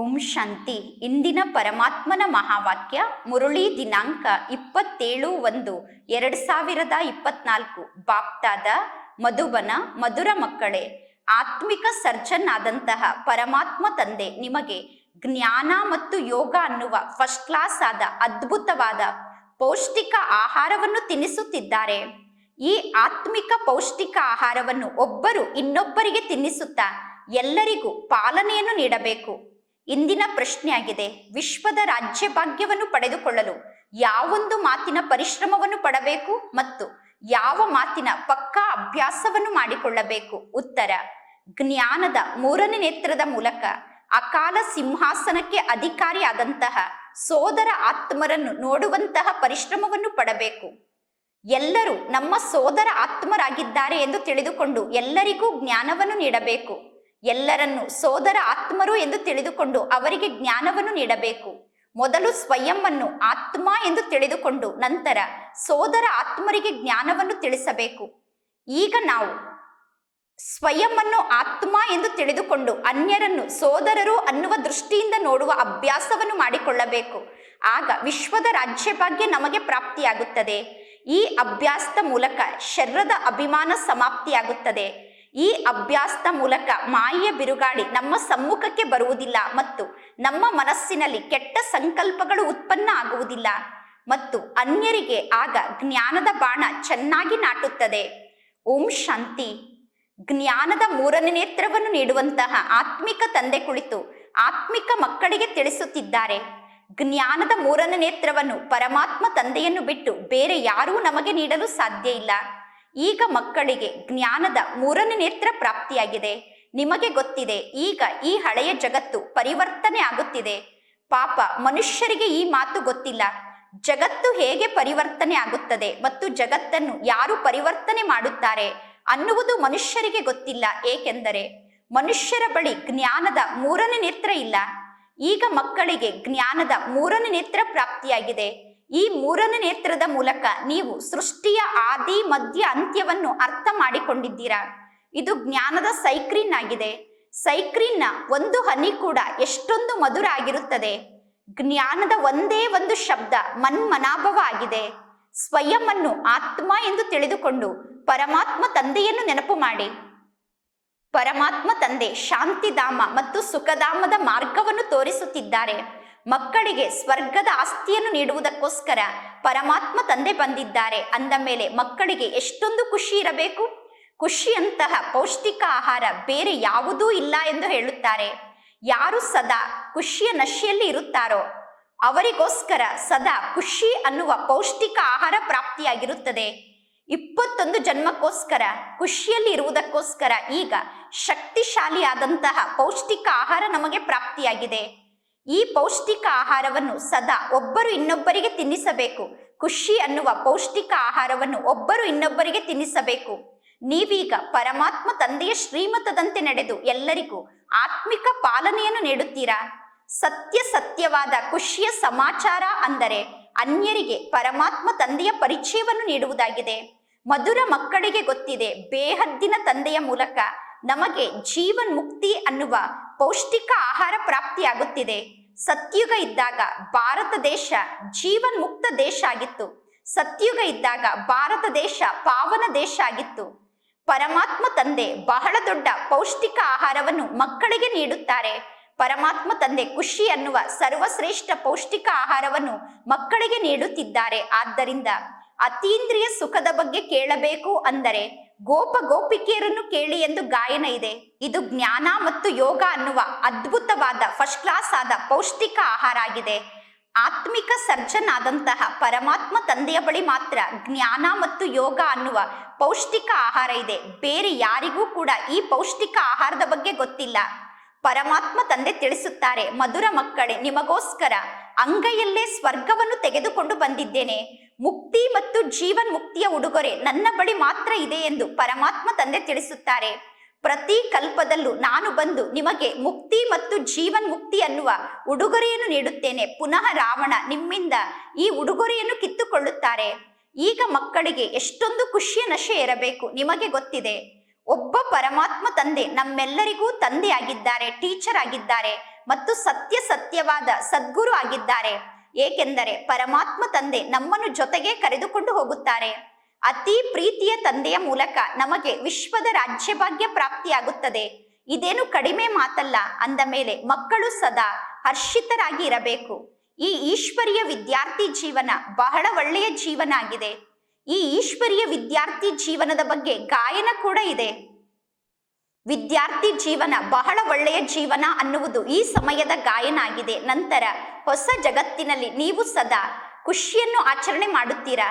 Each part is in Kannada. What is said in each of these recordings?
ಓಂ ಶಾಂತಿ. ಇಂದಿನ ಪರಮಾತ್ಮನ ಮಹಾವಾಕ್ಯ ಮುರುಳಿ ದಿನಾಂಕ ಇಪ್ಪತ್ತೇಳು ಒಂದು ಎರಡು ಸಾವಿರದ ಇಪ್ಪತ್ನಾಲ್ಕು. ಬಾಪ್ತಾದ, ಮಧುಬನ, ಮಧುರ ಮಕ್ಕಳೇ, ಆತ್ಮಿಕ ಸರ್ಜನ್ ಆದಂತಹ ಪರಮಾತ್ಮ ತಂದೆ ನಿಮಗೆ ಜ್ಞಾನ ಮತ್ತು ಯೋಗ ಅನ್ನುವ ಫಸ್ಟ್ ಕ್ಲಾಸ್ ಆದ ಅದ್ಭುತವಾದ ಪೌಷ್ಟಿಕ ಆಹಾರವನ್ನು ತಿನ್ನಿಸುತ್ತಿದ್ದಾರೆ ಈ ಆತ್ಮಿಕ ಪೌಷ್ಟಿಕ ಆಹಾರವನ್ನು ಒಬ್ಬರು ಇನ್ನೊಬ್ಬರಿಗೆ ತಿನ್ನಿಸುತ್ತಾ ಎಲ್ಲರಿಗೂ ಪಾಲನೆಯನ್ನು ನೀಡಬೇಕು. ಇಂದಿನ ಪ್ರಶ್ನೆಯಾಗಿದೆ ವಿಶ್ವದ ರಾಜ್ಯ ಭಾಗ್ಯವನ್ನು ಪಡೆದುಕೊಳ್ಳಲು ಯಾವೊಂದು ಮಾತಿನ ಪರಿಶ್ರಮವನ್ನು ಪಡಬೇಕು ಮತ್ತು ಯಾವ ಮಾತಿನ ಪಕ್ಕಾ ಅಭ್ಯಾಸವನ್ನು ಮಾಡಿಕೊಳ್ಳಬೇಕು? ಉತ್ತರ, ಜ್ಞಾನದ ಮೂರನೇ ನೇತ್ರದ ಮೂಲಕ ಅಕಾಲ ಸಿಂಹಾಸನಕ್ಕೆ ಅಧಿಕಾರಿಯಾದಂತಹ ಸೋದರ ಆತ್ಮರನ್ನು ನೋಡುವಂತಹ ಪರಿಶ್ರಮವನ್ನು ಪಡಬೇಕು. ಎಲ್ಲರೂ ನಮ್ಮ ಸೋದರ ಆತ್ಮರಾಗಿದ್ದಾರೆ ಎಂದು ತಿಳಿದುಕೊಂಡು ಎಲ್ಲರಿಗೂ ಜ್ಞಾನವನ್ನು ನೀಡಬೇಕು. ಎಲ್ಲರನ್ನು ಸೋದರ ಆತ್ಮರು ಎಂದು ತಿಳಿದುಕೊಂಡು ಅವರಿಗೆ ಜ್ಞಾನವನ್ನು ನೀಡಬೇಕು. ಮೊದಲು ಸ್ವಯಂವನ್ನು ಆತ್ಮ ಎಂದು ತಿಳಿದುಕೊಂಡು ನಂತರ ಸೋದರ ಆತ್ಮರಿಗೆ ಜ್ಞಾನವನ್ನು ತಿಳಿಸಬೇಕು. ಈಗ ನಾವು ಸ್ವಯಂವನ್ನು ಆತ್ಮ ಎಂದು ತಿಳಿದುಕೊಂಡು ಅನ್ಯರನ್ನು ಸೋದರರು ಅನ್ನುವ ದೃಷ್ಟಿಯಿಂದ ನೋಡುವ ಅಭ್ಯಾಸವನ್ನು ಮಾಡಿಕೊಳ್ಳಬೇಕು. ಆಗ ವಿಶ್ವದ ರಾಜ್ಯಭಾಗ್ಯ ನಮಗೆ ಪ್ರಾಪ್ತಿಯಾಗುತ್ತದೆ. ಈ ಅಭ್ಯಾಸದ ಮೂಲಕ ಶರ್ರದ ಅಭಿಮಾನ ಸಮಾಪ್ತಿಯಾಗುತ್ತದೆ. ಈ ಅಭ್ಯಾಸದ ಮೂಲಕ ಮಾಯೆಯ ಬಿರುಗಾಳಿ ನಮ್ಮ ಸಮ್ಮುಖಕ್ಕೆ ಬರುವುದಿಲ್ಲ ಮತ್ತು ನಮ್ಮ ಮನಸ್ಸಿನಲ್ಲಿ ಕೆಟ್ಟ ಸಂಕಲ್ಪಗಳು ಉತ್ಪನ್ನ ಆಗುವುದಿಲ್ಲ ಮತ್ತು ಅನ್ಯರಿಗೆ ಆಗ ಜ್ಞಾನದ ಬಾಣ ಚೆನ್ನಾಗಿ ನಾಟುತ್ತದೆ. ಓಂ ಶಾಂತಿ. ಜ್ಞಾನದ ಮೂರನೇ ನೇತ್ರವನ್ನು ನೀಡುವಂತಹ ಆತ್ಮಿಕ ತಂದೆ ಕುಳಿತು ಆತ್ಮಿಕ ಮಕ್ಕಳಿಗೆ ತಿಳಿಸುತ್ತಿದ್ದಾರೆ. ಜ್ಞಾನದ ಮೂರನೇ ನೇತ್ರವನ್ನು ಪರಮಾತ್ಮ ತಂದೆಯನ್ನು ಬಿಟ್ಟು ಬೇರೆ ಯಾರೂ ನಮಗೆ ನೀಡಲು ಸಾಧ್ಯ ಇಲ್ಲ. ಈಗ ಮಕ್ಕಳಿಗೆ ಜ್ಞಾನದ ಮೂರನೇ ನೇತ್ರ ಪ್ರಾಪ್ತಿಯಾಗಿದೆ. ನಿಮಗೆ ಗೊತ್ತಿದೆ, ಈಗ ಈ ಹಳೆಯ ಜಗತ್ತು ಪರಿವರ್ತನೆ ಆಗುತ್ತಿದೆ. ಪಾಪ ಮನುಷ್ಯರಿಗೆ ಈ ಮಾತು ಗೊತ್ತಿಲ್ಲ. ಜಗತ್ತು ಹೇಗೆ ಪರಿವರ್ತನೆ ಆಗುತ್ತದೆ ಮತ್ತು ಜಗತ್ತನ್ನು ಯಾರು ಪರಿವರ್ತನೆ ಮಾಡುತ್ತಾರೆ ಅನ್ನುವುದು ಮನುಷ್ಯರಿಗೆ ಗೊತ್ತಿಲ್ಲ. ಏಕೆಂದರೆ ಮನುಷ್ಯರ ಬಳಿ ಜ್ಞಾನದ ಮೂರನೇ ನೇತ್ರ ಇಲ್ಲ. ಈಗ ಮಕ್ಕಳಿಗೆ ಜ್ಞಾನದ ಮೂರನೇ ನೇತ್ರ ಪ್ರಾಪ್ತಿಯಾಗಿದೆ. ಈ ಮೂರನೇ ನೇತ್ರದ ಮೂಲಕ ನೀವು ಸೃಷ್ಟಿಯ ಆದಿ, ಮಧ್ಯ, ಅಂತ್ಯವನ್ನು ಅರ್ಥ ಮಾಡಿಕೊಂಡಿದ್ದೀರಾ? ಇದು ಜ್ಞಾನದ ಸೈಕ್ರೀನ್ ಆಗಿದೆ. ಸೈಕ್ರೀನ್ನ ಒಂದು ಹನಿ ಕೂಡ ಎಷ್ಟೊಂದು ಮಧುರ ಆಗಿರುತ್ತದೆ. ಜ್ಞಾನದ ಒಂದೇ ಒಂದು ಶಬ್ದ ಮನ್ಮನಾಭವ ಆಗಿದೆ. ಸ್ವಯಂ ಆತ್ಮ ಎಂದು ತಿಳಿದುಕೊಂಡು ಪರಮಾತ್ಮ ತಂದೆಯನ್ನು ನೆನಪು ಮಾಡಿ. ಪರಮಾತ್ಮ ತಂದೆ ಶಾಂತಿಧಾಮ ಮತ್ತು ಸುಖಧಾಮದ ಮಾರ್ಗವನ್ನು ತೋರಿಸುತ್ತಿದ್ದಾರೆ. ಮಕ್ಕಳಿಗೆ ಸ್ವರ್ಗದ ಆಸ್ತಿಯನ್ನು ನೀಡುವುದಕ್ಕೋಸ್ಕರ ಪರಮಾತ್ಮ ತಂದೆ ಬಂದಿದ್ದಾರೆ. ಅಂದ ಮೇಲೆ ಮಕ್ಕಳಿಗೆ ಎಷ್ಟೊಂದು ಖುಷಿ ಇರಬೇಕು? ಖುಷಿಯಂತಹ ಪೌಷ್ಟಿಕ ಆಹಾರ ಬೇರೆ ಯಾವುದೂ ಇಲ್ಲ ಎಂದು ಹೇಳುತ್ತಾರೆ. ಯಾರು ಸದಾ ಖುಷಿಯ ನಶೆಯಲ್ಲಿ ಇರುತ್ತಾರೋ, ಅವರಿಗೋಸ್ಕರ ಸದಾ ಖುಷಿ ಅನ್ನುವ ಪೌಷ್ಟಿಕ ಆಹಾರ ಪ್ರಾಪ್ತಿಯಾಗಿರುತ್ತದೆ. ಇಪ್ಪತ್ತೊಂದು ಜನ್ಮಕ್ಕೋಸ್ಕರ, ಖುಷಿಯಲ್ಲಿ ಇರುವುದಕ್ಕೋಸ್ಕರ ಈಗ ಶಕ್ತಿಶಾಲಿಯಾದಂತಹ ಪೌಷ್ಟಿಕ ಆಹಾರ ನಮಗೆ ಪ್ರಾಪ್ತಿಯಾಗಿದೆ. ಈ ಪೌಷ್ಟಿಕ ಆಹಾರವನ್ನು ಸದಾ ಒಬ್ಬರು ಇನ್ನೊಬ್ಬರಿಗೆ ತಿನ್ನಿಸಬೇಕು. ಖುಷಿ ಅನ್ನುವ ಪೌಷ್ಟಿಕ ಆಹಾರವನ್ನು ಒಬ್ಬರು ಇನ್ನೊಬ್ಬರಿಗೆ ತಿನ್ನಿಸಬೇಕು. ನೀವೀಗ ಪರಮಾತ್ಮ ತಂದೆಯ ಶ್ರೀಮತದಂತೆ ನಡೆದು ಎಲ್ಲರಿಗೂ ಆತ್ಮಿಕ ಪಾಲನೆಯನ್ನು ನೀಡುತ್ತೀರಾ? ಸತ್ಯ ಸತ್ಯವಾದ ಖುಷಿಯ ಸಮಾಚಾರ ಅಂದರೆ ಅನ್ಯರಿಗೆ ಪರಮಾತ್ಮ ತಂದೆಯ ಪರಿಚಯವನ್ನು ನೀಡುವುದಾಗಿದೆ. ಮಧುರ ಮಕ್ಕಳಿಗೆ ಗೊತ್ತಿದೆ, ಬೇಹದ್ದಿನ ತಂದೆಯ ಮೂಲಕ ನಮಗೆ ಜೀವನ್ ಮುಕ್ತಿ ಅನ್ನುವ ಪೌಷ್ಟಿಕ ಆಹಾರ ಪ್ರಾಪ್ತಿಯಾಗುತ್ತಿದೆ. ಸತ್ಯುಗ ಇದ್ದಾಗ ಭಾರತ ದೇಶ ಜೀವನ್ ಮುಕ್ತ ದೇಶ ಆಗಿತ್ತು. ಸತ್ಯುಗ ಇದ್ದಾಗ ಭಾರತ ದೇಶ ಪಾವನ ದೇಶ ಆಗಿತ್ತು. ಪರಮಾತ್ಮ ತಂದೆ ಬಹಳ ದೊಡ್ಡ ಪೌಷ್ಟಿಕ ಆಹಾರವನ್ನು ಮಕ್ಕಳಿಗೆ ನೀಡುತ್ತಾರೆ. ಪರಮಾತ್ಮ ತಂದೆ ಖುಷಿ ಅನ್ನುವ ಸರ್ವಶ್ರೇಷ್ಠ ಪೌಷ್ಟಿಕ ಆಹಾರವನ್ನು ಮಕ್ಕಳಿಗೆ ನೀಡುತ್ತಿದ್ದಾರೆ. ಆದ್ದರಿಂದ ಅತೀಂದ್ರಿಯ ಸುಖದ ಬಗ್ಗೆ ಕೇಳಬೇಕು ಅಂದರೆ ಗೋಪ ಗೋಪಿಕೆಯರನ್ನು ಕೇಳಿ ಎಂದು ಗಾಯನ ಇದೆ. ಇದು ಜ್ಞಾನ ಮತ್ತು ಯೋಗ ಅನ್ನುವ ಅದ್ಭುತವಾದ ಫಸ್ಟ್ ಕ್ಲಾಸ್ ಆದ ಪೌಷ್ಟಿಕ ಆಹಾರ ಆಗಿದೆ. ಆತ್ಮಿಕ ಸರ್ಜನ್ ಆದಂತಹ ಪರಮಾತ್ಮ ತಂದೆಯ ಬಳಿ ಮಾತ್ರ ಜ್ಞಾನ ಮತ್ತು ಯೋಗ ಅನ್ನುವ ಪೌಷ್ಟಿಕ ಆಹಾರ ಇದೆ. ಬೇರೆ ಯಾರಿಗೂ ಕೂಡ ಈ ಪೌಷ್ಟಿಕ ಆಹಾರದ ಬಗ್ಗೆ ಗೊತ್ತಿಲ್ಲ. ಪರಮಾತ್ಮ ತಂದೆ ತಿಳಿಸುತ್ತಾರೆ, ಮಧುರ ಮಕ್ಕಳೇ, ನಿಮಗೋಸ್ಕರ ಅಂಗೈಯಲ್ಲೇ ಸ್ವರ್ಗವನ್ನು ತೆಗೆದುಕೊಂಡು ಬಂದಿದ್ದೇನೆ. ಮುಕ್ತಿ ಮತ್ತು ಜೀವನ್ ಮುಕ್ತಿಯ ಉಡುಗೊರೆ ನನ್ನ ಬಳಿ ಮಾತ್ರ ಇದೆ ಎಂದು ಪರಮಾತ್ಮ ತಂದೆ ತಿಳಿಸುತ್ತಾರೆ. ಪ್ರತಿ ಕಲ್ಪದಲ್ಲೂ ನಾನು ಬಂದು ನಿಮಗೆ ಮುಕ್ತಿ ಮತ್ತು ಜೀವನ್ ಮುಕ್ತಿ ಅನ್ನುವ ಉಡುಗೊರೆಯನ್ನು ನೀಡುತ್ತೇನೆ. ಪುನಃ ರಾವಣ ನಿಮ್ಮಿಂದ ಈ ಉಡುಗೊರೆಯನ್ನು ಕಿತ್ತುಕೊಳ್ಳುತ್ತಾರೆ. ಈಗ ಮಕ್ಕಳಿಗೆ ಎಷ್ಟೊಂದು ಖುಷಿಯ ನಶೆ ಇರಬೇಕು ನಿಮಗೆ ಗೊತ್ತಿದೆ. ಒಬ್ಬ ಪರಮಾತ್ಮ ತಂದೆ ನಮ್ಮೆಲ್ಲರಿಗೂ ತಂದೆ ಆಗಿದ್ದಾರೆ ಟೀಚರ್ ಆಗಿದ್ದಾರೆ ಮತ್ತು ಸತ್ಯ ಸತ್ಯವಾದ ಸದ್ಗುರು ಆಗಿದ್ದಾರೆ. ಏಕೆಂದರೆ ಪರಮಾತ್ಮ ತಂದೆ ನಮ್ಮನ್ನು ಜೊತೆಗೆ ಕರೆದುಕೊಂಡು ಹೋಗುತ್ತಾರೆ. ಅತಿ ಪ್ರೀತಿಯ ತಂದೆಯ ಮೂಲಕ ನಮಗೆ ವಿಶ್ವದ ರಾಜ್ಯಭಾಗ್ಯ ಪ್ರಾಪ್ತಿಯಾಗುತ್ತದೆ. ಇದೇನು ಕಡಿಮೆ ಮಾತಲ್ಲ, ಅಂದ ಮೇಲೆ ಮಕ್ಕಳು ಸದಾ ಹರ್ಷಿತರಾಗಿ ಇರಬೇಕು. ಈ ಈಶ್ವರಿಯ ವಿದ್ಯಾರ್ಥಿ ಜೀವನ ಬಹಳ ಒಳ್ಳೆಯ ಜೀವನ ಆಗಿದೆ. ಈ ಈಶ್ವರಿಯ ವಿದ್ಯಾರ್ಥಿ ಜೀವನದ ಬಗ್ಗೆ ಗಾಯನ ಕೂಡ ಇದೆ. ವಿದ್ಯಾರ್ಥಿ ಜೀವನ ಬಹಳ ಒಳ್ಳೆಯ ಜೀವನ ಅನ್ನುವುದು ಈ ಸಮಯದ ಗಾಯನ ಆಗಿದೆ ನಂತರ ಹೊಸ ಜಗತ್ತಿನಲ್ಲಿ ನೀವು ಸದಾ ಖುಷಿಯನ್ನು ಆಚರಣೆ ಮಾಡುತ್ತೀರಾ?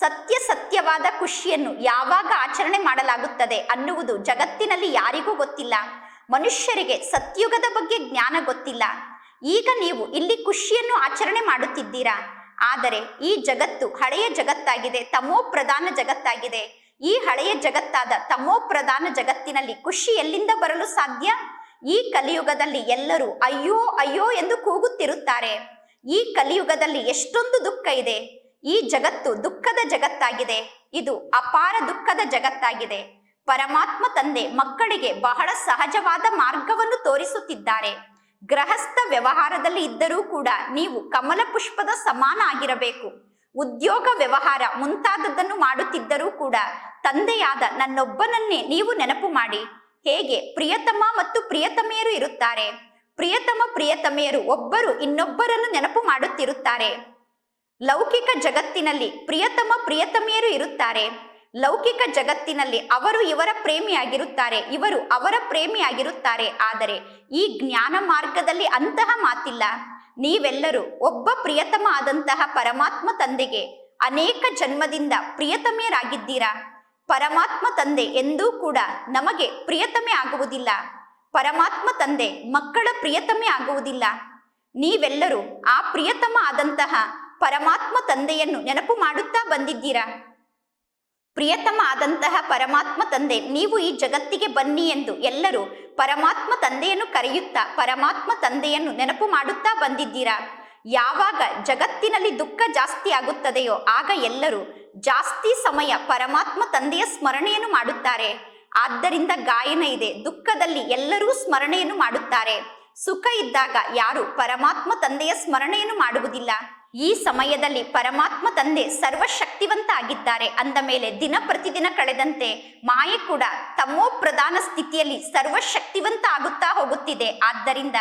ಸತ್ಯ ಸತ್ಯವಾದ ಖುಷಿಯನ್ನು ಯಾವಾಗ ಆಚರಣೆ ಮಾಡಲಾಗುತ್ತದೆ ಅನ್ನುವುದು ಜಗತ್ತಿನಲ್ಲಿ ಯಾರಿಗೂ ಗೊತ್ತಿಲ್ಲ. ಮನುಷ್ಯರಿಗೆ ಸತ್ಯುಗದ ಬಗ್ಗೆ ಜ್ಞಾನ ಗೊತ್ತಿಲ್ಲ. ಈಗ ನೀವು ಇಲ್ಲಿ ಖುಷಿಯನ್ನು ಆಚರಣೆ ಮಾಡುತ್ತಿದ್ದೀರಾ? ಆದರೆ ಈ ಜಗತ್ತು ಹಳೆಯ ಜಗತ್ತಾಗಿದೆ, ತಮೋ ಪ್ರಧಾನ ಜಗತ್ತಾಗಿದೆ. ಈ ಹಳೆಯ ಜಗತ್ತಾದ ತಮೋ ಪ್ರಧಾನ ಜಗತ್ತಿನಲ್ಲಿ ಖುಷಿ ಎಲ್ಲಿಂದ ಬರಲು ಸಾಧ್ಯ? ಈ ಕಲಿಯುಗದಲ್ಲಿ ಎಲ್ಲರೂ ಅಯ್ಯೋ ಅಯ್ಯೋ ಎಂದು ಕೂಗುತ್ತಿರುತ್ತಾರೆ. ಈ ಕಲಿಯುಗದಲ್ಲಿ ಎಷ್ಟೊಂದು ದುಃಖ ಇದೆ. ಈ ಜಗತ್ತು ದುಃಖದ ಜಗತ್ತಾಗಿದೆ. ಇದು ಅಪಾರ ದುಃಖದ ಜಗತ್ತಾಗಿದೆ. ಪರಮಾತ್ಮ ತಂದೆ ಮಕ್ಕಳಿಗೆ ಬಹಳ ಸಹಜವಾದ ಮಾರ್ಗವನ್ನು ತೋರಿಸುತ್ತಿದ್ದಾರೆ. ಗೃಹಸ್ಥ ವ್ಯವಹಾರದಲ್ಲಿ ಇದ್ದರೂ ಕೂಡ ನೀವು ಕಮಲ ಪುಷ್ಪದ ಸಮಾನ ಆಗಿರಬೇಕು. ಉದ್ಯೋಗ ವ್ಯವಹಾರ ಮುಂತಾದದ್ದನ್ನು ಮಾಡುತ್ತಿದ್ದರೂ ಕೂಡ ತಂದೆಯಾದ ನನ್ನೊಬ್ಬನನ್ನೇ ನೀವು ನೆನಪು ಮಾಡಿ. ಹೇಗೆ? ಪ್ರಿಯತಮ ಮತ್ತು ಪ್ರಿಯತಮೆಯರು ಇರುತ್ತಾರೆ. ಪ್ರಿಯತಮ, ಪ್ರಿಯತಮೆಯರು ಒಬ್ಬರು ಇನ್ನೊಬ್ಬರನ್ನು ನೆನಪು ಮಾಡುತ್ತಿರುತ್ತಾರೆ. ಲೌಕಿಕ ಜಗತ್ತಿನಲ್ಲಿ ಪ್ರಿಯತಮ, ಪ್ರಿಯತಮೆಯರು ಇರುತ್ತಾರೆ. ಲೌಕಿಕ ಜಗತ್ತಿನಲ್ಲಿ ಅವರು ಇವರ ಪ್ರೇಮಿಯಾಗಿರುತ್ತಾರೆ. ಇವರು ಅವರ ಪ್ರೇಮಿಯಾಗಿರುತ್ತಾರೆ. ಆದರೆ ಈ ಜ್ಞಾನ ಮಾರ್ಗದಲ್ಲಿ ಅಂತಹ ಮಾತಿಲ್ಲ. ನೀವೆಲ್ಲರೂ ಒಬ್ಬ ಪ್ರಿಯತಮ ಆದಂತಹ ಪರಮಾತ್ಮ ತಂದೆಗೆ ಅನೇಕ ಜನ್ಮದಿಂದ ಪ್ರಿಯತಮೆಯರಾಗಿದ್ದೀರಾ? ಪರಮಾತ್ಮ ತಂದೆ ಎಂದೂ ಕೂಡ ನಮಗೆ ಪ್ರಿಯತಮೆ ಆಗುವುದಿಲ್ಲ. ಪರಮಾತ್ಮ ತಂದೆ ಮಕ್ಕಳ ಪ್ರಿಯತಮೆ ಆಗುವುದಿಲ್ಲ. ನೀವೆಲ್ಲರೂ ಆ ಪ್ರಿಯತಮ ಆದಂತಹ ಪರಮಾತ್ಮ ತಂದೆಯನ್ನು ನೆನಪು ಮಾಡುತ್ತಾ ಬಂದಿದ್ದೀರಾ? ಪ್ರಿಯತಮ ಆದಂತಹ ಪರಮಾತ್ಮ ತಂದೆ, ನೀವು ಈ ಜಗತ್ತಿಗೆ ಬನ್ನಿ ಎಂದು ಎಲ್ಲರೂ ಪರಮಾತ್ಮ ತಂದೆಯನ್ನು ಕರೆಯುತ್ತಾ, ಪರಮಾತ್ಮ ತಂದೆಯನ್ನು ನೆನಪು ಮಾಡುತ್ತಾ ಬಂದಿದ್ದೀರಾ? ಯಾವಾಗ ಜಗತ್ತಿನಲ್ಲಿ ದುಃಖ ಜಾಸ್ತಿ ಆಗುತ್ತದೆಯೋ, ಆಗ ಎಲ್ಲರೂ ಜಾಸ್ತಿ ಸಮಯ ಪರಮಾತ್ಮ ತಂದೆಯ ಸ್ಮರಣೆಯನ್ನು ಮಾಡುತ್ತಾರೆ. ಆದ್ದರಿಂದ ಗಾಯನ ಇದೆ, ದುಃಖದಲ್ಲಿ ಎಲ್ಲರೂ ಸ್ಮರಣೆಯನ್ನು ಮಾಡುತ್ತಾರೆ. ಸುಖ ಇದ್ದಾಗ ಯಾರು ಪರಮಾತ್ಮ ತಂದೆಯ ಸ್ಮರಣೆಯನ್ನು ಮಾಡುವುದಿಲ್ಲ. ಈ ಸಮಯದಲ್ಲಿ ಪರಮಾತ್ಮ ತಂದೆ ಸರ್ವಶಕ್ತಿವಂತ ಆಗಿದ್ದಾರೆ ಅಂದ ಮೇಲೆ ದಿನ ಪ್ರತಿದಿನ ಕಳೆದಂತೆ ಮಾಯೆ ಕೂಡ ತಮ್ಮೋ ಪ್ರಧಾನ ಸ್ಥಿತಿಯಲ್ಲಿ ಸರ್ವಶಕ್ತಿವಂತ ಆಗುತ್ತಾ ಹೋಗುತ್ತಿದೆ. ಆದ್ದರಿಂದ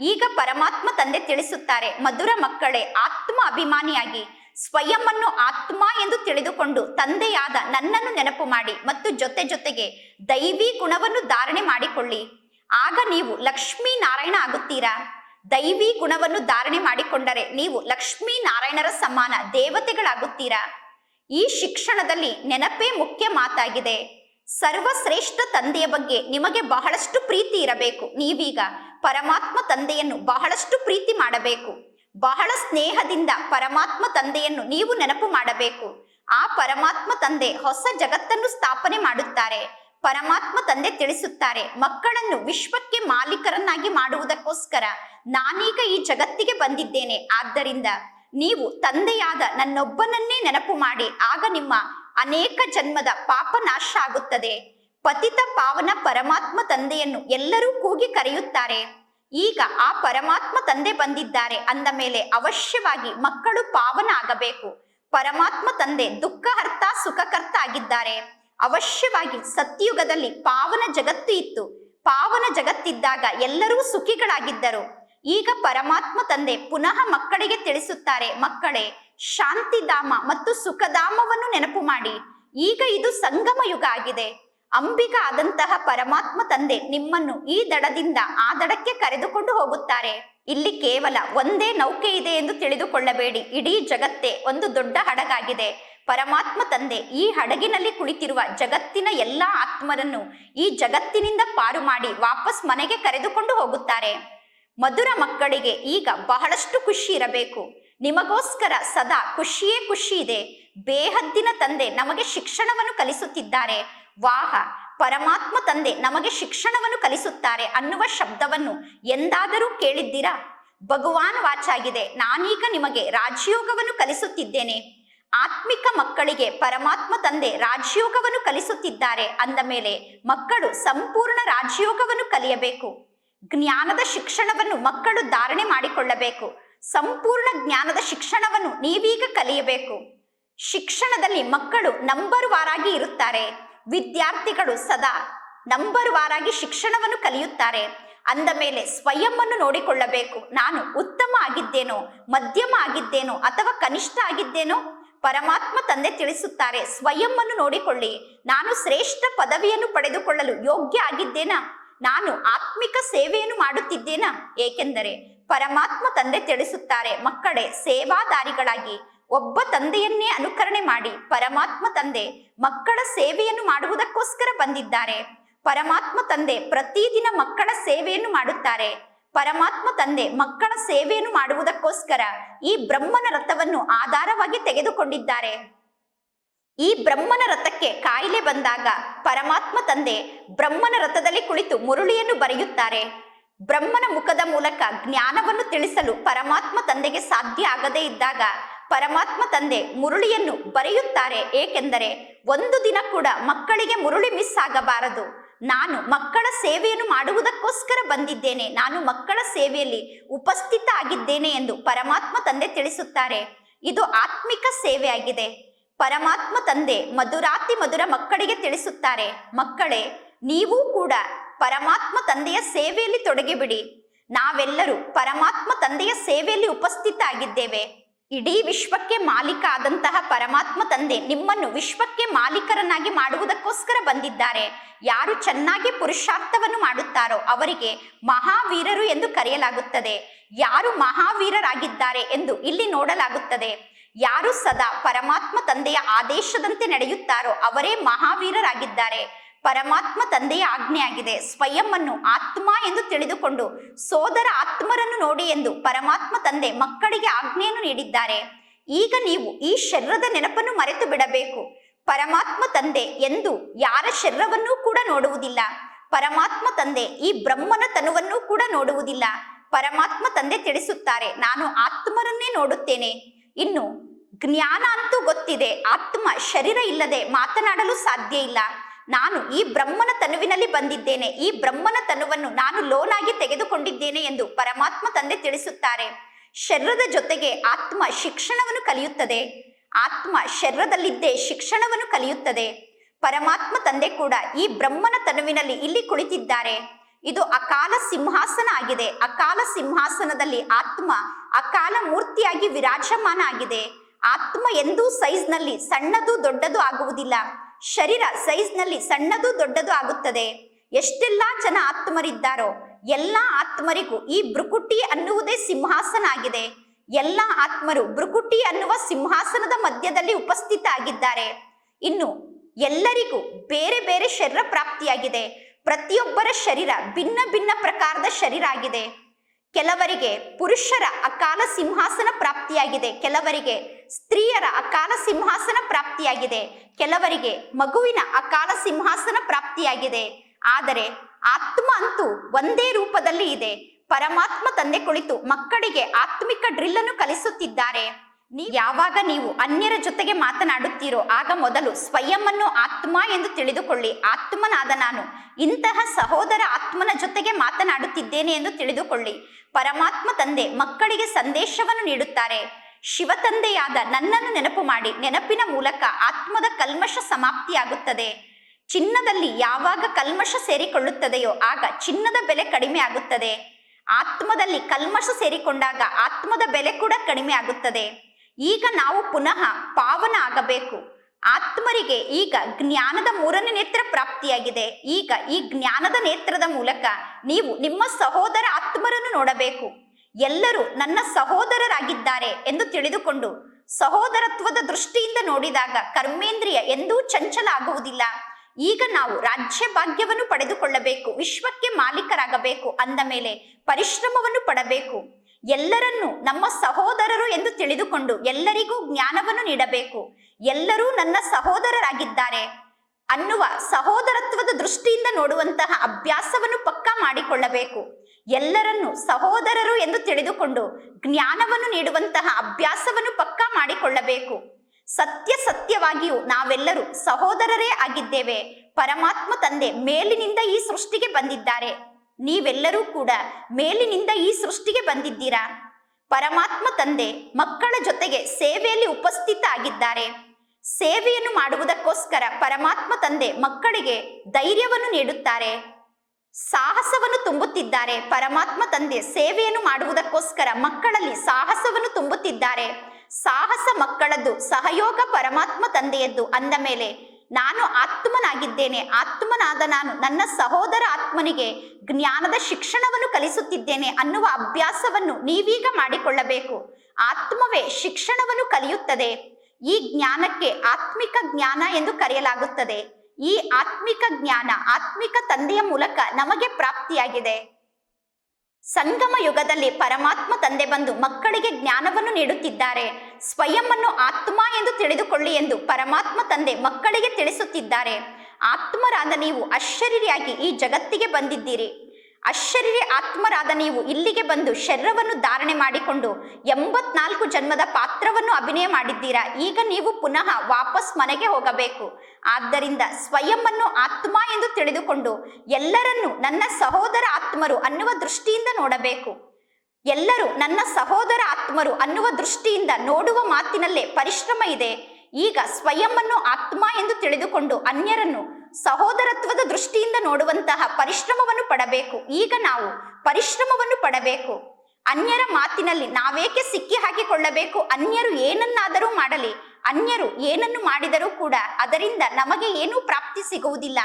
ಈಗ ಪರಮಾತ್ಮ ತಂದೆ ತಿಳಿಸುತ್ತಾರೆ, ಮಧುರ ಮಕ್ಕಳೇ, ಆತ್ಮ ಅಭಿಮಾನಿಯಾಗಿ ಸ್ವಯಂವನ್ನು ಆತ್ಮ ಎಂದು ತಿಳಿದುಕೊಂಡು ತಂದೆಯಾದ ನನ್ನನ್ನು ನೆನಪು ಮಾಡಿ ಮತ್ತು ಜೊತೆ ಜೊತೆಗೆ ದೈವಿ ಗುಣವನ್ನು ಧಾರಣೆ ಮಾಡಿಕೊಳ್ಳಿ. ಆಗ ನೀವು ಲಕ್ಷ್ಮೀ ನಾರಾಯಣ ಆಗುತ್ತೀರಾ? ದೈವಿ ಗುಣವನ್ನು ಧಾರಣೆ ಮಾಡಿಕೊಂಡರೆ ನೀವು ಲಕ್ಷ್ಮೀ ನಾರಾಯಣರ ಸಮಾನ ದೇವತೆಗಳಾಗುತ್ತೀರಾ? ಈ ಶಿಕ್ಷಣದಲ್ಲಿ ನೆನಪೇ ಮುಖ್ಯ ಮಾತಾಗಿದೆ. ಸರ್ವಶ್ರೇಷ್ಠ ತಂದೆಯ ಬಗ್ಗೆ ನಿಮಗೆ ಬಹಳಷ್ಟು ಪ್ರೀತಿ ಇರಬೇಕು. ನೀವೀಗ ಪರಮಾತ್ಮ ತಂದೆಯನ್ನು ಬಹಳಷ್ಟು ಪ್ರೀತಿ ಮಾಡಬೇಕು. ಬಹಳ ಸ್ನೇಹದಿಂದ ಪರಮಾತ್ಮ ತಂದೆಯನ್ನು ನೀವು ನೆನಪು ಮಾಡಬೇಕು. ಆ ಪರಮಾತ್ಮ ತಂದೆ ಹೊಸ ಜಗತ್ತನ್ನು ಸ್ಥಾಪನೆ ಮಾಡುತ್ತಾರೆ. ಪರಮಾತ್ಮ ತಂದೆ ತಿಳಿಸುತ್ತಾರೆ, ಮಕ್ಕಳನ್ನು ವಿಶ್ವಕ್ಕೆ ಮಾಲೀಕರನ್ನಾಗಿ ಮಾಡುವುದಕ್ಕೋಸ್ಕರ. ನಾನೀಗ ಈ ಜಗತ್ತಿಗೆ ಬಂದಿದ್ದೇನೆ, ಆದ್ದರಿಂದ ನೀವು ತಂದೆಯಾದ ನನ್ನೊಬ್ಬನನ್ನೇ ನೆನಪು ಮಾಡಿ, ಆಗ ನಿಮ್ಮ ಅನೇಕ ಜನ್ಮದ ಪಾಪ ನಾಶ ಆಗುತ್ತದೆ. ಪತಿತ ಪಾವನ ಪರಮಾತ್ಮ ತಂದೆಯನ್ನು ಎಲ್ಲರೂ ಕೂಗಿ ಕರೆಯುತ್ತಾರೆ. ಈಗ ಆ ಪರಮಾತ್ಮ ತಂದೆ ಬಂದಿದ್ದಾರೆ, ಅಂದ ಮೇಲೆ ಅವಶ್ಯವಾಗಿ ಮಕ್ಕಳು ಪಾವನ ಆಗಬೇಕು. ಪರಮಾತ್ಮ ತಂದೆ ದುಃಖಹರ್ತ ಸುಖಕರ್ತ ಆಗಿದ್ದಾರೆ. ಅವಶ್ಯವಾಗಿ ಸತ್ಯುಗದಲ್ಲಿ ಪಾವನ ಜಗತ್ತು ಇತ್ತು. ಪಾವನ ಜಗತ್ತಿದ್ದಾಗ ಎಲ್ಲರೂ ಸುಖಿಗಳಾಗಿದ್ದರು. ಈಗ ಪರಮಾತ್ಮ ತಂದೆ ಪುನಃ ಮಕ್ಕಳಿಗೆ ತಿಳಿಸುತ್ತಾರೆ, ಮಕ್ಕಳೇ, ಶಾಂತಿಧಾಮ ಮತ್ತು ಸುಖಧಾಮವನ್ನು ನೆನಪು ಮಾಡಿ. ಈಗ ಇದು ಸಂಗಮ ಯುಗ ಆಗಿದೆ. ಅಂಬಿಗ ಆದಂತಹ ಪರಮಾತ್ಮ ತಂದೆ ನಿಮ್ಮನ್ನು ಈ ದಡದಿಂದ ಆ ದಡಕ್ಕೆ ಕರೆದುಕೊಂಡು ಹೋಗುತ್ತಾರೆ. ಇಲ್ಲಿ ಕೇವಲ ಒಂದೇ ನೌಕೆ ಇದೆ ಎಂದು ತಿಳಿದುಕೊಳ್ಳಬೇಡಿ. ಇಡೀ ಜಗತ್ತೇ ಒಂದು ದೊಡ್ಡ ಹಡಗಾಗಿದೆ. ಪರಮಾತ್ಮ ತಂದೆ, ಈ ಹಡಗಿನಲ್ಲಿ ಕುಳಿತಿರುವ ಜಗತ್ತಿನ ಎಲ್ಲ ಆತ್ಮರನ್ನು ಈ ಜಗತ್ತಿನಿಂದ ಪಾರು ಮಾಡಿ ವಾಪಸ್ ಮನೆಗೆ ಕರೆದುಕೊಂಡು ಹೋಗುತ್ತಾರೆ. ಮಧುರ ಮಕ್ಕಳಿಗೆ ಈಗ ಬಹಳಷ್ಟು ಖುಷಿ ಇರಬೇಕು. ನಿಮಗೋಸ್ಕರ ಸದಾ ಖುಷಿಯೇ ಖುಷಿ ಇದೆ. ಬೇಹದ್ದಿನ ತಂದೆ ನಮಗೆ ಶಿಕ್ಷಣವನ್ನು ಕಲಿಸುತ್ತಿದ್ದಾರೆ. ವಾಹ, ಪರಮಾತ್ಮ ತಂದೆ ನಮಗೆ ಶಿಕ್ಷಣವನ್ನು ಕಲಿಸುತ್ತಾರೆ ಅನ್ನುವ ಶಬ್ದವನ್ನು ಎಂದಾದರೂ ಕೇಳಿದ್ದೀರಾ? ಭಗವಾನ್ ವಾಚಾಗಿದೆ, ನಾನೀಗ ನಿಮಗೆ ರಾಜಯೋಗವನ್ನು ಕಲಿಸುತ್ತಿದ್ದೇನೆ. ಆತ್ಮಿಕ ಮಕ್ಕಳಿಗೆ ಪರಮಾತ್ಮ ತಂದೆ ರಾಜ್ಯೋಗವನ್ನು ಕಲಿಸುತ್ತಿದ್ದಾರೆ ಅಂದ ಮೇಲೆ ಮಕ್ಕಳು ಸಂಪೂರ್ಣ ರಾಜ್ಯೋಗವನ್ನು ಕಲಿಯಬೇಕು. ಜ್ಞಾನದ ಶಿಕ್ಷಣವನ್ನು ಮಕ್ಕಳು ಧಾರಣೆ ಮಾಡಿಕೊಳ್ಳಬೇಕು. ಸಂಪೂರ್ಣ ಜ್ಞಾನದ ಶಿಕ್ಷಣವನ್ನು ನೀವೀಗ ಕಲಿಯಬೇಕು. ಶಿಕ್ಷಣದಲ್ಲಿ ಮಕ್ಕಳು ನಂಬರ್ ವಾರಾಗಿ ಇರುತ್ತಾರೆ. ವಿದ್ಯಾರ್ಥಿಗಳು ಸದಾ ನಂಬರ್ ವಾರಾಗಿ ಶಿಕ್ಷಣವನ್ನು ಕಲಿಯುತ್ತಾರೆ. ಅಂದ ಮೇಲೆ ಸ್ವಯಂ ಅನ್ನು ನೋಡಿಕೊಳ್ಳಬೇಕು. ನಾನು ಉತ್ತಮ ಆಗಿದ್ದೇನೋ, ಮಧ್ಯಮ ಆಗಿದ್ದೇನೋ ಅಥವಾ ಕನಿಷ್ಠ ಆಗಿದ್ದೇನೋ ಪರಮಾತ್ಮ ತಂದೆ ತಿಳಿಸುತ್ತಾರೆ. ಸ್ವಯಂವನ್ನು ನೋಡಿಕೊಳ್ಳಿ. ನಾನು ಶ್ರೇಷ್ಠ ಪದವಿಯನ್ನು ಪಡೆದುಕೊಳ್ಳಲು ಯೋಗ್ಯ ಆಗಿದ್ದೇನಾ? ನಾನು ಆತ್ಮಿಕ ಸೇವೆಯನ್ನು ಮಾಡುತ್ತಿದ್ದೇನಾ? ಏಕೆಂದರೆ ಪರಮಾತ್ಮ ತಂದೆ ತಿಳಿಸುತ್ತಾರೆ. ಮಕ್ಕಳೇ, ಸೇವಾದಾರಿಗಳಾಗಿ. ಒಬ್ಬ ತಂದೆಯನ್ನೇ ಅನುಕರಣೆ ಮಾಡಿ. ಪರಮಾತ್ಮ ತಂದೆ ಮಕ್ಕಳ ಸೇವೆಯನ್ನು ಮಾಡುವುದಕ್ಕೋಸ್ಕರ ಬಂದಿದ್ದಾರೆ. ಪರಮಾತ್ಮ ತಂದೆ ಪ್ರತಿದಿನ ಮಕ್ಕಳ ಸೇವೆಯನ್ನು ಮಾಡುತ್ತಾರೆ. ಪರಮಾತ್ಮ ತಂದೆ ಮಕ್ಕಳ ಸೇವೆಯನ್ನು ಮಾಡುವುದಕ್ಕೋಸ್ಕರ ಈ ಬ್ರಹ್ಮನ ರಥವನ್ನು ಆಧಾರವಾಗಿ ತೆಗೆದುಕೊಂಡಿದ್ದಾರೆ. ಈ ಬ್ರಹ್ಮನ ರಥಕ್ಕೆ ಕಾಯಿಲೆ ಬಂದಾಗ ಪರಮಾತ್ಮ ತಂದೆ ಬ್ರಹ್ಮನ ರಥದಲ್ಲಿ ಕುಳಿತು ಮುರುಳಿಯನ್ನು ಬರೆಯುತ್ತಾರೆ. ಬ್ರಹ್ಮನ ಮುಖದ ಮೂಲಕ ಜ್ಞಾನವನ್ನು ತಿಳಿಸಲು ಪರಮಾತ್ಮ ತಂದೆಗೆ ಸಾಧ್ಯ ಆಗದೇ ಇದ್ದಾಗ ಪರಮಾತ್ಮ ತಂದೆ ಮುರುಳಿಯನ್ನು ಬರೆಯುತ್ತಾರೆ. ಏಕೆಂದರೆ ಒಂದು ದಿನ ಕೂಡ ಮಕ್ಕಳಿಗೆ ಮುರುಳಿ ಮಿಸ್ ಆಗಬಾರದು. ನಾನು ಮಕ್ಕಳ ಸೇವೆಯನ್ನು ಮಾಡುವುದಕ್ಕೋಸ್ಕರ ಬಂದಿದ್ದೇನೆ. ನಾನು ಮಕ್ಕಳ ಸೇವೆಯಲ್ಲಿ ಉಪಸ್ಥಿತ ಆಗಿದ್ದೇನೆ ಎಂದು ಪರಮಾತ್ಮ ತಂದೆ ತಿಳಿಸುತ್ತಾರೆ. ಇದು ಆತ್ಮಿಕ ಸೇವೆಯಾಗಿದೆ. ಪರಮಾತ್ಮ ತಂದೆ ಮಧುರಾತಿ ಮಧುರ ಮಕ್ಕಳಿಗೆ ತಿಳಿಸುತ್ತಾರೆ. ಮಕ್ಕಳೇ, ನೀವು ಕೂಡ ಪರಮಾತ್ಮ ತಂದೆಯ ಸೇವೆಯಲ್ಲಿ ತೊಡಗಿಬಿಡಿ. ನಾವೆಲ್ಲರೂ ಪರಮಾತ್ಮ ತಂದೆಯ ಸೇವೆಯಲ್ಲಿ ಉಪಸ್ಥಿತ ಆಗಿದ್ದೇವೆ ಇಡೀ ವಿಶ್ವಕ್ಕೆ ಮಾಲೀಕ ಆದಂತಹ ಪರಮಾತ್ಮ ತಂದೆ ನಿಮ್ಮನ್ನು ವಿಶ್ವಕ್ಕೆ ಮಾಲೀಕರನ್ನಾಗಿ ಮಾಡುವುದಕ್ಕೋಸ್ಕರ ಬಂದಿದ್ದಾರೆ. ಯಾರು ಚೆನ್ನಾಗಿ ಪುರುಷಾರ್ಥವನ್ನು ಮಾಡುತ್ತಾರೋ ಅವರಿಗೆ ಮಹಾವೀರರು ಎಂದು ಕರೆಯಲಾಗುತ್ತದೆ. ಯಾರು ಮಹಾವೀರರಾಗಿದ್ದಾರೆ ಎಂದು ಇಲ್ಲಿ ನೋಡಲಾಗುತ್ತದೆ. ಯಾರು ಸದಾ ಪರಮಾತ್ಮ ತಂದೆಯ ಆದೇಶದಂತೆ ನಡೆಯುತ್ತಾರೋ ಅವರೇ ಮಹಾವೀರರಾಗಿದ್ದಾರೆ. ಪರಮಾತ್ಮ ತಂದೆಯ ಆಜ್ಞೆಯಾಗಿದೆ. ಸ್ವಯಂ ಅನ್ನು ಆತ್ಮ ಎಂದು ತಿಳಿದುಕೊಂಡು ಸೋದರ ಆತ್ಮರನ್ನು ನೋಡಿ ಎಂದು ಪರಮಾತ್ಮ ತಂದೆ ಮಕ್ಕಳಿಗೆ ಆಜ್ಞೆಯನ್ನು ನೀಡಿದ್ದಾರೆ. ಈಗ ನೀವು ಈ ಶರೀರದ ನೆನಪನ್ನು ಮರೆತು ಬಿಡಬೇಕು. ಪರಮಾತ್ಮ ತಂದೆ ಎಂದು ಯಾರ ಶರೀರವನ್ನೂ ಕೂಡ ನೋಡುವುದಿಲ್ಲ. ಪರಮಾತ್ಮ ತಂದೆ ಈ ಬ್ರಹ್ಮನ ತನುವನ್ನೂ ಕೂಡ ನೋಡುವುದಿಲ್ಲ. ಪರಮಾತ್ಮ ತಂದೆ ತಿಳಿಸುತ್ತಾರೆ, ನಾನು ಆತ್ಮರನ್ನೇ ನೋಡುತ್ತೇನೆ. ಇನ್ನು ಜ್ಞಾನ ಅಂತೂ ಗೊತ್ತಿದೆ, ಆತ್ಮ ಶರೀರ ಇಲ್ಲದೆ ಮಾತನಾಡಲು ಸಾಧ್ಯ ಇಲ್ಲ. ನಾನು ಈ ಬ್ರಹ್ಮನ ತನುವಿನಲ್ಲಿ ಬಂದಿದ್ದೇನೆ. ಈ ಬ್ರಹ್ಮನ ತನುವನ್ನು ನಾನು ಲೋನಾಗಿ ತೆಗೆದುಕೊಂಡಿದ್ದೇನೆ ಎಂದು ಪರಮಾತ್ಮ ತಂದೆ ತಿಳಿಸುತ್ತಾರೆ. ಶರೀರದ ಜೊತೆಗೆ ಆತ್ಮ ಶಿಕ್ಷಣವನ್ನು ಕಲಿಯುತ್ತದೆ. ಆತ್ಮ ಶರೀರದಲ್ಲಿದ್ದೇ ಶಿಕ್ಷಣವನ್ನು ಕಲಿಯುತ್ತದೆ. ಪರಮಾತ್ಮ ತಂದೆ ಕೂಡ ಈ ಬ್ರಹ್ಮನ ತನುವಿನಲ್ಲಿ ಇಲ್ಲಿ ಕುಳಿತಿದ್ದಾರೆ. ಇದು ಅಕಾಲ ಸಿಂಹಾಸನ ಆಗಿದೆ. ಅಕಾಲ ಸಿಂಹಾಸನದಲ್ಲಿ ಆತ್ಮ ಅಕಾಲ ಮೂರ್ತಿಯಾಗಿ ವಿರಾಜಮಾನ ಆಗಿದೆ. ಆತ್ಮ ಎಂದೂ ಸೈಜ್ನಲ್ಲಿ ಸಣ್ಣದು ದೊಡ್ಡದು ಆಗುವುದಿಲ್ಲ. ಶರೀರ ಸೈಜ್ನಲ್ಲಿ ಸಣ್ಣದು ದೊಡ್ಡದು ಆಗುತ್ತದೆ. ಎಷ್ಟೆಲ್ಲ ಜನ ಆತ್ಮರಿದ್ದಾರೋ ಎಲ್ಲ ಆತ್ಮರಿಗೂ ಈ ಬ್ರುಕುಟಿ ಅನ್ನುವುದೇ ಸಿಂಹಾಸನ ಆಗಿದೆ. ಎಲ್ಲ ಆತ್ಮರು ಬ್ರುಕುಟಿ ಅನ್ನುವ ಸಿಂಹಾಸನದ ಮಧ್ಯದಲ್ಲಿ ಉಪಸ್ಥಿತ ಆಗಿದ್ದಾರೆ. ಇನ್ನು ಎಲ್ಲರಿಗೂ ಬೇರೆ ಬೇರೆ ಶರೀರ ಪ್ರಾಪ್ತಿಯಾಗಿದೆ. ಪ್ರತಿಯೊಬ್ಬರ ಶರೀರ ಭಿನ್ನ ಭಿನ್ನ ಪ್ರಕಾರದ ಶರೀರ ಆಗಿದೆ. ಕೆಲವರಿಗೆ ಪುರುಷರ ಅಕಾಲ ಸಿಂಹಾಸನ ಪ್ರಾಪ್ತಿಯಾಗಿದೆ, ಕೆಲವರಿಗೆ ಸ್ತ್ರೀಯರ ಅಕಾಲ ಸಿಂಹಾಸನ ಪ್ರಾಪ್ತಿಯಾಗಿದೆ, ಕೆಲವರಿಗೆ ಮಗುವಿನ ಅಕಾಲ ಸಿಂಹಾಸನ ಪ್ರಾಪ್ತಿಯಾಗಿದೆ. ಆದರೆ ಆತ್ಮ ಅಂತೂ ಒಂದೇ ರೂಪದಲ್ಲಿ ಇದೆ. ಪರಮಾತ್ಮ ತಂದೆ ಕುಳಿತು ಮಕ್ಕಳಿಗೆ ಆತ್ಮಿಕ ಡ್ರಿಲ್ ಅನ್ನು ಕಲಿಸುತ್ತಿದ್ದಾರೆ. ನೀ ಯಾವಾಗ ನೀವು ಅನ್ಯರ ಜೊತೆಗೆ ಮಾತನಾಡುತ್ತೀರೋ, ಆಗ ಮೊದಲು ಸ್ವಯಂ ಅನ್ನು ಆತ್ಮ ಎಂದು ತಿಳಿದುಕೊಳ್ಳಿ. ಆತ್ಮನಾದ ನಾನು ಇಂತಹ ಸಹೋದರ ಆತ್ಮನ ಜೊತೆಗೆ ಮಾತನಾಡುತ್ತಿದ್ದೇನೆ ಎಂದು ತಿಳಿದುಕೊಳ್ಳಿ. ಪರಮಾತ್ಮ ತಂದೆ ಮಕ್ಕಳಿಗೆ ಸಂದೇಶವನ್ನು ನೀಡುತ್ತಾರೆ. ಶಿವ ತಂದೆಯಾದ ನನ್ನನ್ನು ನೆನಪು ಮಾಡಿ. ನೆನಪಿನ ಮೂಲಕ ಆತ್ಮದ ಕಲ್ಮಶ ಸಮಾಪ್ತಿಯಾಗುತ್ತದೆ. ಚಿನ್ನದಲ್ಲಿ ಯಾವಾಗ ಕಲ್ಮಶ ಸೇರಿಕೊಳ್ಳುತ್ತದೆಯೋ, ಆಗ ಚಿನ್ನದ ಬೆಲೆ ಕಡಿಮೆ ಆಗುತ್ತದೆ. ಆತ್ಮದಲ್ಲಿ ಕಲ್ಮಶ ಸೇರಿಕೊಂಡಾಗ ಆತ್ಮದ ಬೆಲೆ ಕೂಡ ಕಡಿಮೆ ಆಗುತ್ತದೆ. ಈಗ ನಾವು ಪುನಃ ಪಾವನ ಆಗಬೇಕು. ಆತ್ಮರಿಗೆ ಈಗ ಜ್ಞಾನದ ಮೂರನೇ ನೇತ್ರ ಪ್ರಾಪ್ತಿಯಾಗಿದೆ. ಈಗ ಈ ಜ್ಞಾನದ ನೇತ್ರದ ಮೂಲಕ ನೀವು ನಿಮ್ಮ ಸಹೋದರ ಆತ್ಮರನ್ನು ನೋಡಬೇಕು. ಎಲ್ಲರೂ ನನ್ನ ಸಹೋದರರಾಗಿದ್ದಾರೆ ಎಂದು ತಿಳಿದುಕೊಂಡು ಸಹೋದರತ್ವದ ದೃಷ್ಟಿಯಿಂದ ನೋಡಿದಾಗ ಕರ್ಮೇಂದ್ರಿಯ ಎಂದೂ ಚಂಚಲ ಆಗುವುದಿಲ್ಲ ಈಗ ನಾವು ರಾಜ್ಯ ಭಾಗ್ಯವನ್ನು ಪಡೆದುಕೊಳ್ಳಬೇಕು, ವಿಶ್ವಕ್ಕೆ ಮಾಲೀಕರಾಗಬೇಕು ಅಂದ ಮೇಲೆ ಪರಿಶ್ರಮವನ್ನು ಪಡಬೇಕು. ಎಲ್ಲರನ್ನೂ ನಮ್ಮ ಸಹೋದರರು ಎಂದು ತಿಳಿದುಕೊಂಡು ಎಲ್ಲರಿಗೂ ಜ್ಞಾನವನ್ನು ನೀಡಬೇಕು. ಎಲ್ಲರೂ ನನ್ನ ಸಹೋದರರಾಗಿದ್ದಾರೆ ಅನ್ನುವ ಸಹೋದರತ್ವದ ದೃಷ್ಟಿಯಿಂದ ನೋಡುವಂತಹ ಅಭ್ಯಾಸವನ್ನು ಪಕ್ಕಾ ಮಾಡಿಕೊಳ್ಳಬೇಕು. ಎಲ್ಲರನ್ನು ಸಹೋದರರು ಎಂದು ತಿಳಿದುಕೊಂಡು ಜ್ಞಾನವನ್ನು ನೀಡುವಂತಹ ಅಭ್ಯಾಸವನ್ನು ಪಕ್ಕಾ ಮಾಡಿಕೊಳ್ಳಬೇಕು. ಸತ್ಯ ಸತ್ಯವಾಗಿಯೂ ನಾವೆಲ್ಲರೂ ಸಹೋದರರೇ ಆಗಿದ್ದೇವೆ. ಪರಮಾತ್ಮ ತಂದೆ ಮೇಲಿನಿಂದ ಈ ಸೃಷ್ಟಿಗೆ ಬಂದಿದ್ದಾರೆ. ನೀವೆಲ್ಲರೂ ಕೂಡ ಮೇಲಿನಿಂದ ಈ ಸೃಷ್ಟಿಗೆ ಬಂದಿದ್ದೀರಾ? ಪರಮಾತ್ಮ ತಂದೆ ಮಕ್ಕಳ ಜೊತೆಗೆ ಸೇವೆಯಲ್ಲಿ ಉಪಸ್ಥಿತ ಆಗಿದ್ದಾರೆ. ಸೇವೆಯನ್ನು ಮಾಡುವುದಕ್ಕೋಸ್ಕರ ಪರಮಾತ್ಮ ತಂದೆ ಮಕ್ಕಳಿಗೆ ಧೈರ್ಯವನ್ನು ನೀಡುತ್ತಾರೆ. ಸಾಹಸವನ್ನು ತುಂಬುತ್ತಿದ್ದಾರೆ. ಪರಮಾತ್ಮ ತಂದೆ ಸೇವೆಯನ್ನು ಮಾಡುವುದಕ್ಕೋಸ್ಕರ ಮಕ್ಕಳಲ್ಲಿ ಸಾಹಸವನ್ನು ತುಂಬುತ್ತಿದ್ದಾರೆ. ಸಾಹಸ ಮಕ್ಕಳದ್ದು ಸಹಯೋಗ ಪರಮಾತ್ಮ ತಂದೆಯದ್ದು ಅಂದ ಮೇಲೆ ನಾನು ಆತ್ಮನಾಗಿದ್ದೇನೆ. ಆತ್ಮನಾದ ನಾನು ನನ್ನ ಸಹೋದರ ಆತ್ಮನಿಗೆ ಜ್ಞಾನದ ಶಿಕ್ಷಣವನ್ನು ಕಲಿಸುತ್ತಿದ್ದೇನೆ ಅನ್ನುವ ಅಭ್ಯಾಸವನ್ನು ನೀವೀಗ ಮಾಡಿಕೊಳ್ಳಬೇಕು. ಆತ್ಮವೇ ಶಿಕ್ಷಣವನ್ನು ಕಲಿಯುತ್ತದೆ. ಈ ಜ್ಞಾನಕ್ಕೆ ಆತ್ಮಿಕ ಜ್ಞಾನ ಎಂದು ಕರೆಯಲಾಗುತ್ತದೆ. ಈ ಆತ್ಮಿಕ ಜ್ಞಾನ ಆತ್ಮಿಕ ತಂದೆಯ ಮೂಲಕ ನಮಗೆ ಪ್ರಾಪ್ತಿಯಾಗಿದೆ. ಸಂಗಮ ಯುಗದಲ್ಲಿ ಪರಮಾತ್ಮ ತಂದೆ ಬಂದು ಮಕ್ಕಳಿಗೆ ಜ್ಞಾನವನ್ನು ನೀಡುತ್ತಿದ್ದಾರೆ. ಸ್ವಯಂವನ್ನು ಆತ್ಮ ಎಂದು ತಿಳಿದುಕೊಳ್ಳಿ ಎಂದು ಪರಮಾತ್ಮ ತಂದೆ ಮಕ್ಕಳಿಗೆ ತಿಳಿಸುತ್ತಿದ್ದಾರೆ. ಆತ್ಮರಾದ ನೀವು ಅಶರೀರಿಯಾಗಿ ಈ ಜಗತ್ತಿಗೆ ಬಂದಿದ್ದೀರಿ. ಅಶರೀರಿ ಆತ್ಮರಾದ ನೀವು ಇಲ್ಲಿಗೆ ಬಂದು ಶರೀರವನ್ನು ಧಾರಣೆ ಮಾಡಿಕೊಂಡು ಎಂಬತ್ನಾಲ್ಕು ಜನ್ಮದ ಪಾತ್ರವನ್ನು ಅಭಿನಯ ಮಾಡಿದ್ದೀರಾ? ಈಗ ನೀವು ಪುನಃ ವಾಪಸ್ ಮನೆಗೆ ಹೋಗಬೇಕು. ಆದ್ದರಿಂದ ಸ್ವಯಂವನ್ನು ಆತ್ಮ ಎಂದು ತಿಳಿದುಕೊಂಡು ಎಲ್ಲರನ್ನು ನನ್ನ ಸಹೋದರ ಆತ್ಮರು ಅನ್ನುವ ದೃಷ್ಟಿಯಿಂದ ನೋಡಬೇಕು. ಎಲ್ಲರೂ ನನ್ನ ಸಹೋದರ ಆತ್ಮರು ಅನ್ನುವ ದೃಷ್ಟಿಯಿಂದ ನೋಡುವ ಮಾತಿನಲ್ಲೇ ಪರಿಶ್ರಮ ಇದೆ. ಈಗ ಸ್ವಯಂವನ್ನು ಆತ್ಮ ಎಂದು ತಿಳಿದುಕೊಂಡು ಅನ್ಯರನ್ನು ಸಹೋದರತ್ವದ ದೃಷ್ಟಿಯಿಂದ ನೋಡುವಂತಹ ಪರಿಶ್ರಮವನ್ನು ಪಡಬೇಕು. ಈಗ ನಾವು ಪರಿಶ್ರಮವನ್ನು ಪಡಬೇಕು. ಅನ್ಯರ ಮಾತಿನಲ್ಲಿ ನಾವೇಕೆ ಸಿಕ್ಕಿ ಹಾಕಿಕೊಳ್ಳಬೇಕು? ಅನ್ಯರು ಏನನ್ನಾದರೂ ಮಾಡಲಿ. ಅನ್ಯರು ಏನನ್ನು ಮಾಡಿದರೂ ಕೂಡ ಅದರಿಂದ ನಮಗೆ ಏನೂ ಪ್ರಾಪ್ತಿ ಸಿಗುವುದಿಲ್ಲ.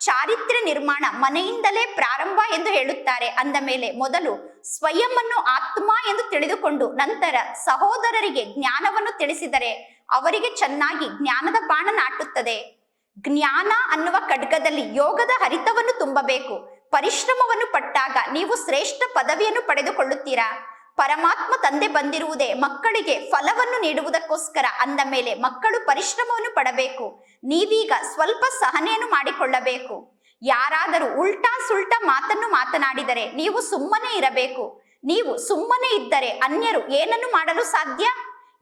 ಚಾರಿತ್ರ್ಯ ನಿರ್ಮಾಣ ಮನೆಯಿಂದಲೇ ಪ್ರಾರಂಭ ಎಂದು ಹೇಳುತ್ತಾರೆ. ಅಂದ ಮೇಲೆ ಮೊದಲು ಸ್ವಯಂವನ್ನು ಆತ್ಮ ಎಂದು ತಿಳಿದುಕೊಂಡು ನಂತರ ಸಹೋದರರಿಗೆ ಜ್ಞಾನವನ್ನು ತಿಳಿಸಿದರೆ ಅವರಿಗೆ ಚೆನ್ನಾಗಿ ಜ್ಞಾನದ ಬಾಣ ನಾಟುತ್ತದೆ. ಜ್ಞಾನ ಅನ್ನುವ ಖಡ್ಗದಲ್ಲಿ ಯೋಗದ ಹರಿತವನ್ನು ತುಂಬಬೇಕು. ಪರಿಶ್ರಮವನ್ನು ಪಟ್ಟಾಗ ನೀವು ಶ್ರೇಷ್ಠ ಪದವಿಯನ್ನು ಪಡೆದುಕೊಳ್ಳುತ್ತೀರಾ? ಪರಮಾತ್ಮ ತಂದೆ ಬಂದಿರುವುದೇ ಮಕ್ಕಳಿಗೆ ಫಲವನ್ನು ನೀಡುವುದಕ್ಕೋಸ್ಕರ ಅಂದ ಮೇಲೆ ಮಕ್ಕಳು ಪರಿಶ್ರಮವನ್ನು ಪಡಬೇಕು. ನೀವೀಗ ಸ್ವಲ್ಪ ಸಹನೆಯನ್ನು ಮಾಡಿಕೊಳ್ಳಬೇಕು. ಯಾರಾದರೂ ಉಲ್ಟಾ ಸುಲ್ಟಾ ಮಾತನ್ನು ಮಾತನಾಡಿದರೆ ನೀವು ಸುಮ್ಮನೆ ಇರಬೇಕು. ನೀವು ಸುಮ್ಮನೆ ಇದ್ದರೆ ಅನ್ಯರು ಏನನ್ನು ಮಾಡಲು ಸಾಧ್ಯ?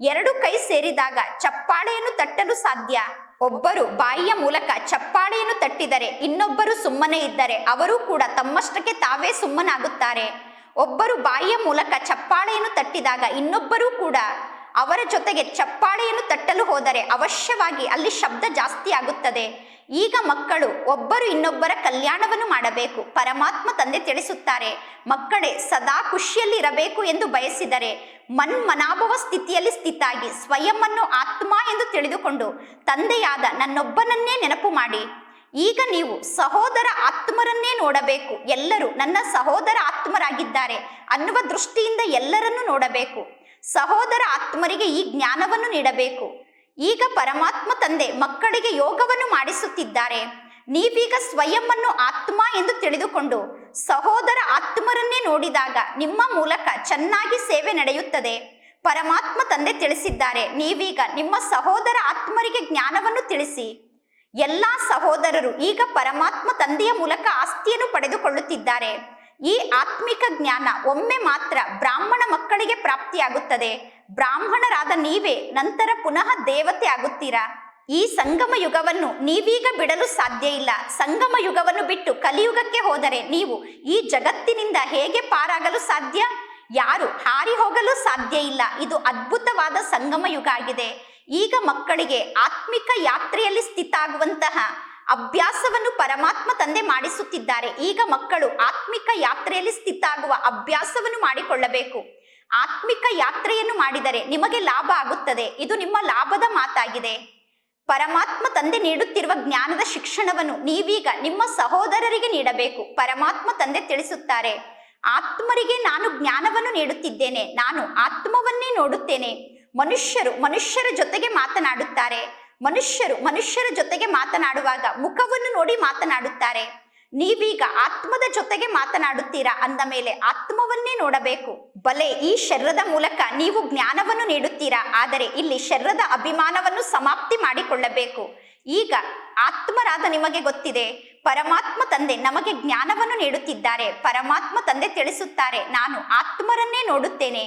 ಎರಡು ಕೈ ಸೇರಿದಾಗ ಚಪ್ಪಾಳೆಯನ್ನು ತಟ್ಟಲು ಸಾಧ್ಯ? ಒಬ್ಬರು ಬಾಯಿಯ ಮೂಲಕ ಚಪ್ಪಾಳೆಯನ್ನು ತಟ್ಟಿದರೆ, ಇನ್ನೊಬ್ಬರು ಸುಮ್ಮನೆ ಇದ್ದರೆ ಅವರು ಕೂಡ ತಮ್ಮಷ್ಟಕ್ಕೆ ತಾವೇ ಸುಮ್ಮನಾಗುತ್ತಾರೆ. ಒಬ್ಬರು ಬಾಯಿಯ ಮೂಲಕ ಚಪ್ಪಾಳೆಯನ್ನು ತಟ್ಟಿದಾಗ ಇನ್ನೊಬ್ಬರೂ ಕೂಡ ಅವರ ಜೊತೆಗೆ ಚಪ್ಪಾಳೆಯನ್ನು ತಟ್ಟಲು ಹೋದರೆ ಅವಶ್ಯವಾಗಿ ಅಲ್ಲಿ ಶಬ್ದ ಜಾಸ್ತಿ ಆಗುತ್ತದೆ. ಈಗ ಮಕ್ಕಳು ಒಬ್ಬರು ಇನ್ನೊಬ್ಬರ ಕಲ್ಯಾಣವನ್ನು ಮಾಡಬೇಕು. ಪರಮಾತ್ಮ ತಂದೆ ತಿಳಿಸುತ್ತಾರೆ, ಮಕ್ಕಳೇ ಸದಾ ಖುಷಿಯಲ್ಲಿ ಇರಬೇಕು ಎಂದು ಬಯಸಿದರೆ ಮನ್ಮನಾಭವ ಸ್ಥಿತಿಯಲ್ಲಿ ಸ್ಥಿತಾಗಿ ಸ್ವಯಂವನ್ನು ಆತ್ಮ ಎಂದು ತಿಳಿದುಕೊಂಡು ತಂದೆಯಾದ ನನ್ನೊಬ್ಬನನ್ನೇ ನೆನಪು ಮಾಡಿ. ಈಗ ನೀವು ಸಹೋದರ ಆತ್ಮರನ್ನೇ ನೋಡಬೇಕು. ಎಲ್ಲರೂ ನನ್ನ ಸಹೋದರ ಆತ್ಮರಾಗಿದ್ದಾರೆ ಅನ್ನುವ ದೃಷ್ಟಿಯಿಂದ ಎಲ್ಲರನ್ನೂ ನೋಡಬೇಕು. ಸಹೋದರ ಆತ್ಮರಿಗೆ ಈ ಜ್ಞಾನವನ್ನು ನೀಡಬೇಕು. ಈಗ ಪರಮಾತ್ಮ ತಂದೆ ಮಕ್ಕಳಿಗೆ ಯೋಗವನ್ನು ಮಾಡಿಸುತ್ತಿದ್ದಾರೆ. ನೀವೀಗ ಸ್ವಯಂವನ್ನು ಆತ್ಮ ಎಂದು ತಿಳಿದುಕೊಂಡು ಸಹೋದರ ಆತ್ಮರನ್ನೇ ನೋಡಿದಾಗ ನಿಮ್ಮ ಮೂಲಕ ಚೆನ್ನಾಗಿ ಸೇವೆ ನಡೆಯುತ್ತದೆ. ಪರಮಾತ್ಮ ತಂದೆ ತಿಳಿಸಿದ್ದಾರೆ, ನೀವೀಗ ನಿಮ್ಮ ಸಹೋದರ ಆತ್ಮರಿಗೆ ಜ್ಞಾನವನ್ನು ತಿಳಿಸಿ. ಎಲ್ಲಾ ಸಹೋದರರು ಈಗ ಪರಮಾತ್ಮ ತಂದೆಯ ಮೂಲಕ ಆಸ್ತಿಯನ್ನು ಪಡೆದುಕೊಳ್ಳುತ್ತಿದ್ದಾರೆ. ಈ ಆತ್ಮಿಕ ಜ್ಞಾನ ಒಮ್ಮೆ ಮಾತ್ರ ಬ್ರಾಹ್ಮಣ ಮಕ್ಕಳಿಗೆ ಪ್ರಾಪ್ತಿಯಾಗುತ್ತದೆ. ಬ್ರಾಹ್ಮಣರಾದ ನೀವೇ ನಂತರ ಪುನಃ ದೇವತೆ ಆಗುತ್ತೀರಾ? ಈ ಸಂಗಮ ಯುಗವನ್ನು ನೀವೀಗ ಬಿಡಲು ಸಾಧ್ಯ ಇಲ್ಲ. ಸಂಗಮ ಯುಗವನ್ನು ಬಿಟ್ಟು ಕಲಿಯುಗಕ್ಕೆ ಹೋದರೆ ನೀವು ಈ ಜಗತ್ತಿನಿಂದ ಹೇಗೆ ಪಾರಾಗಲು ಸಾಧ್ಯ? ಯಾರು ಹಾರಿ ಹೋಗಲು ಸಾಧ್ಯ ಇಲ್ಲ. ಇದು ಅದ್ಭುತವಾದ ಸಂಗಮ ಯುಗ ಆಗಿದೆ. ಈಗ ಮಕ್ಕಳಿಗೆ ಆತ್ಮಿಕ ಯಾತ್ರೆಯಲ್ಲಿ ಸ್ಥಿತ ಆಗುವಂತಹ ಅಭ್ಯಾಸವನ್ನು ಪರಮಾತ್ಮ ತಂದೆ ಮಾಡಿಸುತ್ತಿದ್ದಾರೆ. ಈಗ ಮಕ್ಕಳು ಆತ್ಮಿಕ ಯಾತ್ರೆಯಲ್ಲಿ ಸ್ಥಿತ ಆಗುವ ಅಭ್ಯಾಸವನ್ನು ಮಾಡಿಕೊಳ್ಳಬೇಕು. ಆತ್ಮಿಕ ಯಾತ್ರೆಯನ್ನು ಮಾಡಿದರೆ ನಿಮಗೆ ಲಾಭ ಆಗುತ್ತದೆ. ಇದು ನಿಮ್ಮ ಲಾಭದ ಮಾತಾಗಿದೆ. ಪರಮಾತ್ಮ ತಂದೆ ನೀಡುತ್ತಿರುವ ಜ್ಞಾನದ ಶಿಕ್ಷಣವನ್ನು ನೀವೀಗ ನಿಮ್ಮ ಸಹೋದರರಿಗೆ ನೀಡಬೇಕು. ಪರಮಾತ್ಮ ತಂದೆ ತಿಳಿಸುತ್ತಾರೆ, ಆತ್ಮರಿಗೆ ನಾನು ಜ್ಞಾನವನ್ನು ನೀಡುತ್ತಿದ್ದೇನೆ. ನಾನು ಆತ್ಮವನ್ನೇ ನೋಡುತ್ತೇನೆ. ಮನುಷ್ಯರು ಮನುಷ್ಯರ ಜೊತೆಗೆ ಮಾತನಾಡುತ್ತಾರೆ. ಮನುಷ್ಯರು, ಮನುಷ್ಯರ ಜೊತೆಗೆ ಮಾತನಾಡುವಾಗ ಮುಖವನ್ನು ನೋಡಿ ಮಾತನಾಡುತ್ತಾರೆ. ನೀವೀಗ ಆತ್ಮದ ಜೊತೆಗೆ ಮಾತನಾಡುತ್ತೀರಾ? ಅಂದ ಮೇಲೆ ಆತ್ಮವನ್ನೇ ನೋಡಬೇಕು. ಬಲೆ ಈ ಶರೀರದ ಮೂಲಕ ನೀವು ಜ್ಞಾನವನ್ನು ನೀಡುತ್ತೀರಾ? ಆದರೆ ಇಲ್ಲಿ ಶರೀರದ ಅಭಿಮಾನವನ್ನು ಸಮಾಪ್ತಿ ಮಾಡಿಕೊಳ್ಳಬೇಕು. ಈಗ ಆತ್ಮರಾದ ನಿಮಗೆ ಗೊತ್ತಿದೆ. ಪರಮಾತ್ಮ ತಂದೆ ನಮಗೆ ಜ್ಞಾನವನ್ನು ನೀಡುತ್ತಿದ್ದಾರೆ. ಪರಮಾತ್ಮ ತಂದೆ ತಿಳಿಸುತ್ತಾರೆ, ನಾನು ಆತ್ಮರನ್ನೇ ನೋಡುತ್ತೇನೆ.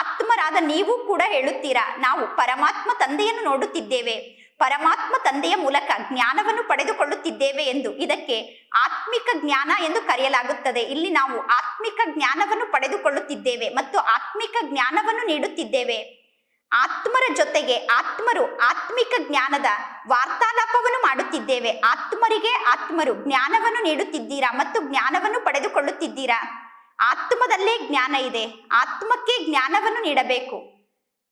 ಆತ್ಮರಾದ ನೀವು ಕೂಡ ಹೇಳುತ್ತೀರಾ? ನಾವು ಪರಮಾತ್ಮ ತಂದೆಯನ್ನು ನೋಡುತ್ತಿದ್ದೇವೆ. ಪರಮಾತ್ಮ ತಂದೆಯ ಮೂಲಕ ಜ್ಞಾನವನ್ನು ಪಡೆದುಕೊಳ್ಳುತ್ತಿದ್ದೇವೆ ಎಂದು ಇದಕ್ಕೆ ಆತ್ಮಿಕ ಜ್ಞಾನ ಎಂದು ಕರೆಯಲಾಗುತ್ತದೆ. ಇಲ್ಲಿ ನಾವು ಆತ್ಮಿಕ ಜ್ಞಾನವನ್ನು ಪಡೆದುಕೊಳ್ಳುತ್ತಿದ್ದೇವೆ ಮತ್ತು ಆತ್ಮಿಕ ಜ್ಞಾನವನ್ನು ನೀಡುತ್ತಿದ್ದೇವೆ. ಆತ್ಮರ ಜೊತೆಗೆ ಆತ್ಮರು ಆತ್ಮಿಕ ಜ್ಞಾನದ ವಾರ್ತಾಲಾಪವನ್ನು ಮಾಡುತ್ತಿದ್ದೇವೆ. ಆತ್ಮರಿಗೆ ಆತ್ಮರು ಜ್ಞಾನವನ್ನು ನೀಡುತ್ತಿದ್ದೀರಾ ಮತ್ತು ಜ್ಞಾನವನ್ನು ಪಡೆದುಕೊಳ್ಳುತ್ತಿದ್ದೀರಾ? ಆತ್ಮದಲ್ಲೇ ಜ್ಞಾನ ಇದೆ. ಆತ್ಮಕ್ಕೆ ಜ್ಞಾನವನ್ನು ನೀಡಬೇಕು.